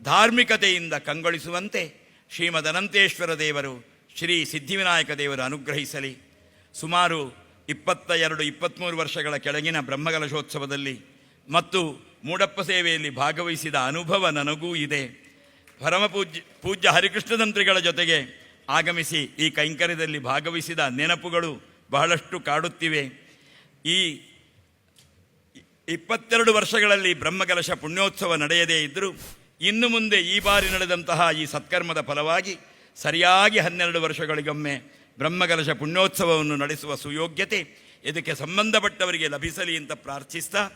ಧಾರ್ಮಿಕತೆಯಿಂದ ಕಂಗೊಳಿಸುವಂತೆ ಶ್ರೀಮದ್ ಅನಂತೇಶ್ವರ ದೇವರು ಶ್ರೀ ಸಿದ್ಧಿವಿನಾಯಕ ದೇವರು ಅನುಗ್ರಹಿಸಲಿ. ಸುಮಾರು ಇಪ್ಪತ್ತ ಎರಡು ಇಪ್ಪತ್ತ್ಮೂರು ವರ್ಷಗಳ ಕೆಳಗಿನ ಬ್ರಹ್ಮಕಲಶೋತ್ಸವದಲ್ಲಿ ಮತ್ತು ಮೂಡಪ್ಪ ಸೇವೆಯಲ್ಲಿ ಭಾಗವಹಿಸಿದ ಅನುಭವ ನನಗೂ ಇದೆ. ಪರಮ ಪೂಜ್ಯ ಪೂಜ್ಯ ಹರಿಕೃಷ್ಣತಂತ್ರಿಗಳ ಜೊತೆಗೆ ಆಗಮಿಸಿ ಈ ಕೈಂಕರ್ಯದಲ್ಲಿ ಭಾಗವಹಿಸಿದ ನೆನಪುಗಳು ಬಹಳಷ್ಟು ಕಾಡುತ್ತಿವೆ. ಈ ಇಪ್ಪತ್ತೆರಡು ವರ್ಷಗಳಲ್ಲಿ ಬ್ರಹ್ಮಕಲಶ ಪುಣ್ಯೋತ್ಸವ ನಡೆಯದೇ ಇದ್ದರೂ ಇನ್ನು ಮುಂದೆ ಈ ಬಾರಿ ನಡೆದಂತಹ ಈ ಸತ್ಕರ್ಮದ ಫಲವಾಗಿ ಸರಿಯಾಗಿ ಹನ್ನೆರಡು ವರ್ಷಗಳಿಗೊಮ್ಮೆ ಬ್ರಹ್ಮಕಲಶ ಪುಣ್ಯೋತ್ಸವವನ್ನು ನಡೆಸುವ ಸುಯೋಗ್ಯತೆ ಇದಕ್ಕೆ ಸಂಬಂಧಪಟ್ಟವರಿಗೆ ಲಭಿಸಲಿ ಅಂತ ಪ್ರಾರ್ಥಿಸ್ತಾ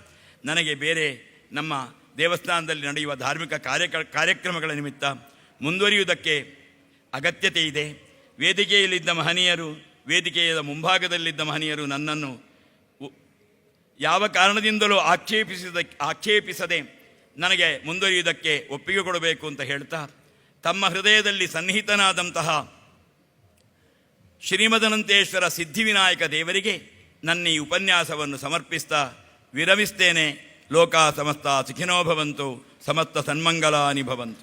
ನನಗೆ ಬೇರೆ ನಮ್ಮ ದೇವಸ್ಥಾನದಲ್ಲಿ ನಡೆಯುವ ಧಾರ್ಮಿಕ ಕಾರ್ಯಕ, ಕಾರ್ಯಕ್ರಮಗಳ ನಿಮಿತ್ತ ಮುಂದುವರಿಯುವುದಕ್ಕೆ ಅಗತ್ಯತೆ ಇದೆ. ವೇದಿಕೆಯಲ್ಲಿದ್ದ ಮಹನೀಯರು, ವೇದಿಕೆಯ ಮುಂಭಾಗದಲ್ಲಿದ್ದ ಮಹನೀಯರು ನನ್ನನ್ನು ಯಾವ ಕಾರಣದಿಂದಲೂ ಆಕ್ಷೇಪಿಸಿದ, ಆಕ್ಷೇಪಿಸದೆ ನನಗೆ ಮುಂದುವರಿಯುವುದಕ್ಕೆ ಒಪ್ಪಿಗೆ ಕೊಡಬೇಕು ಅಂತ ಹೇಳ್ತಾ ತಮ್ಮ ಹೃದಯದಲ್ಲಿ ಸನ್ನಿಹಿತನಾದಂತಹ ಶ್ರೀಮದನಂತೇಶ್ವರ ಸಿದ್ಧಿವಿನಾಯಕ ದೇವರಿಗೆ ನನ್ನ ಈ ಉಪನ್ಯಾಸವನ್ನು ಸಮರ್ಪಿಸ್ತಾ ವಿರಮಿಸ್ತೇನೆ. ಲೋಕ ಸಮಸ್ತ ಸುಖಿನೋ ಭವಂತು, ಸಮಸ್ತ ಸನ್ಮಂಗಲಾನಿ ಭವಂತು.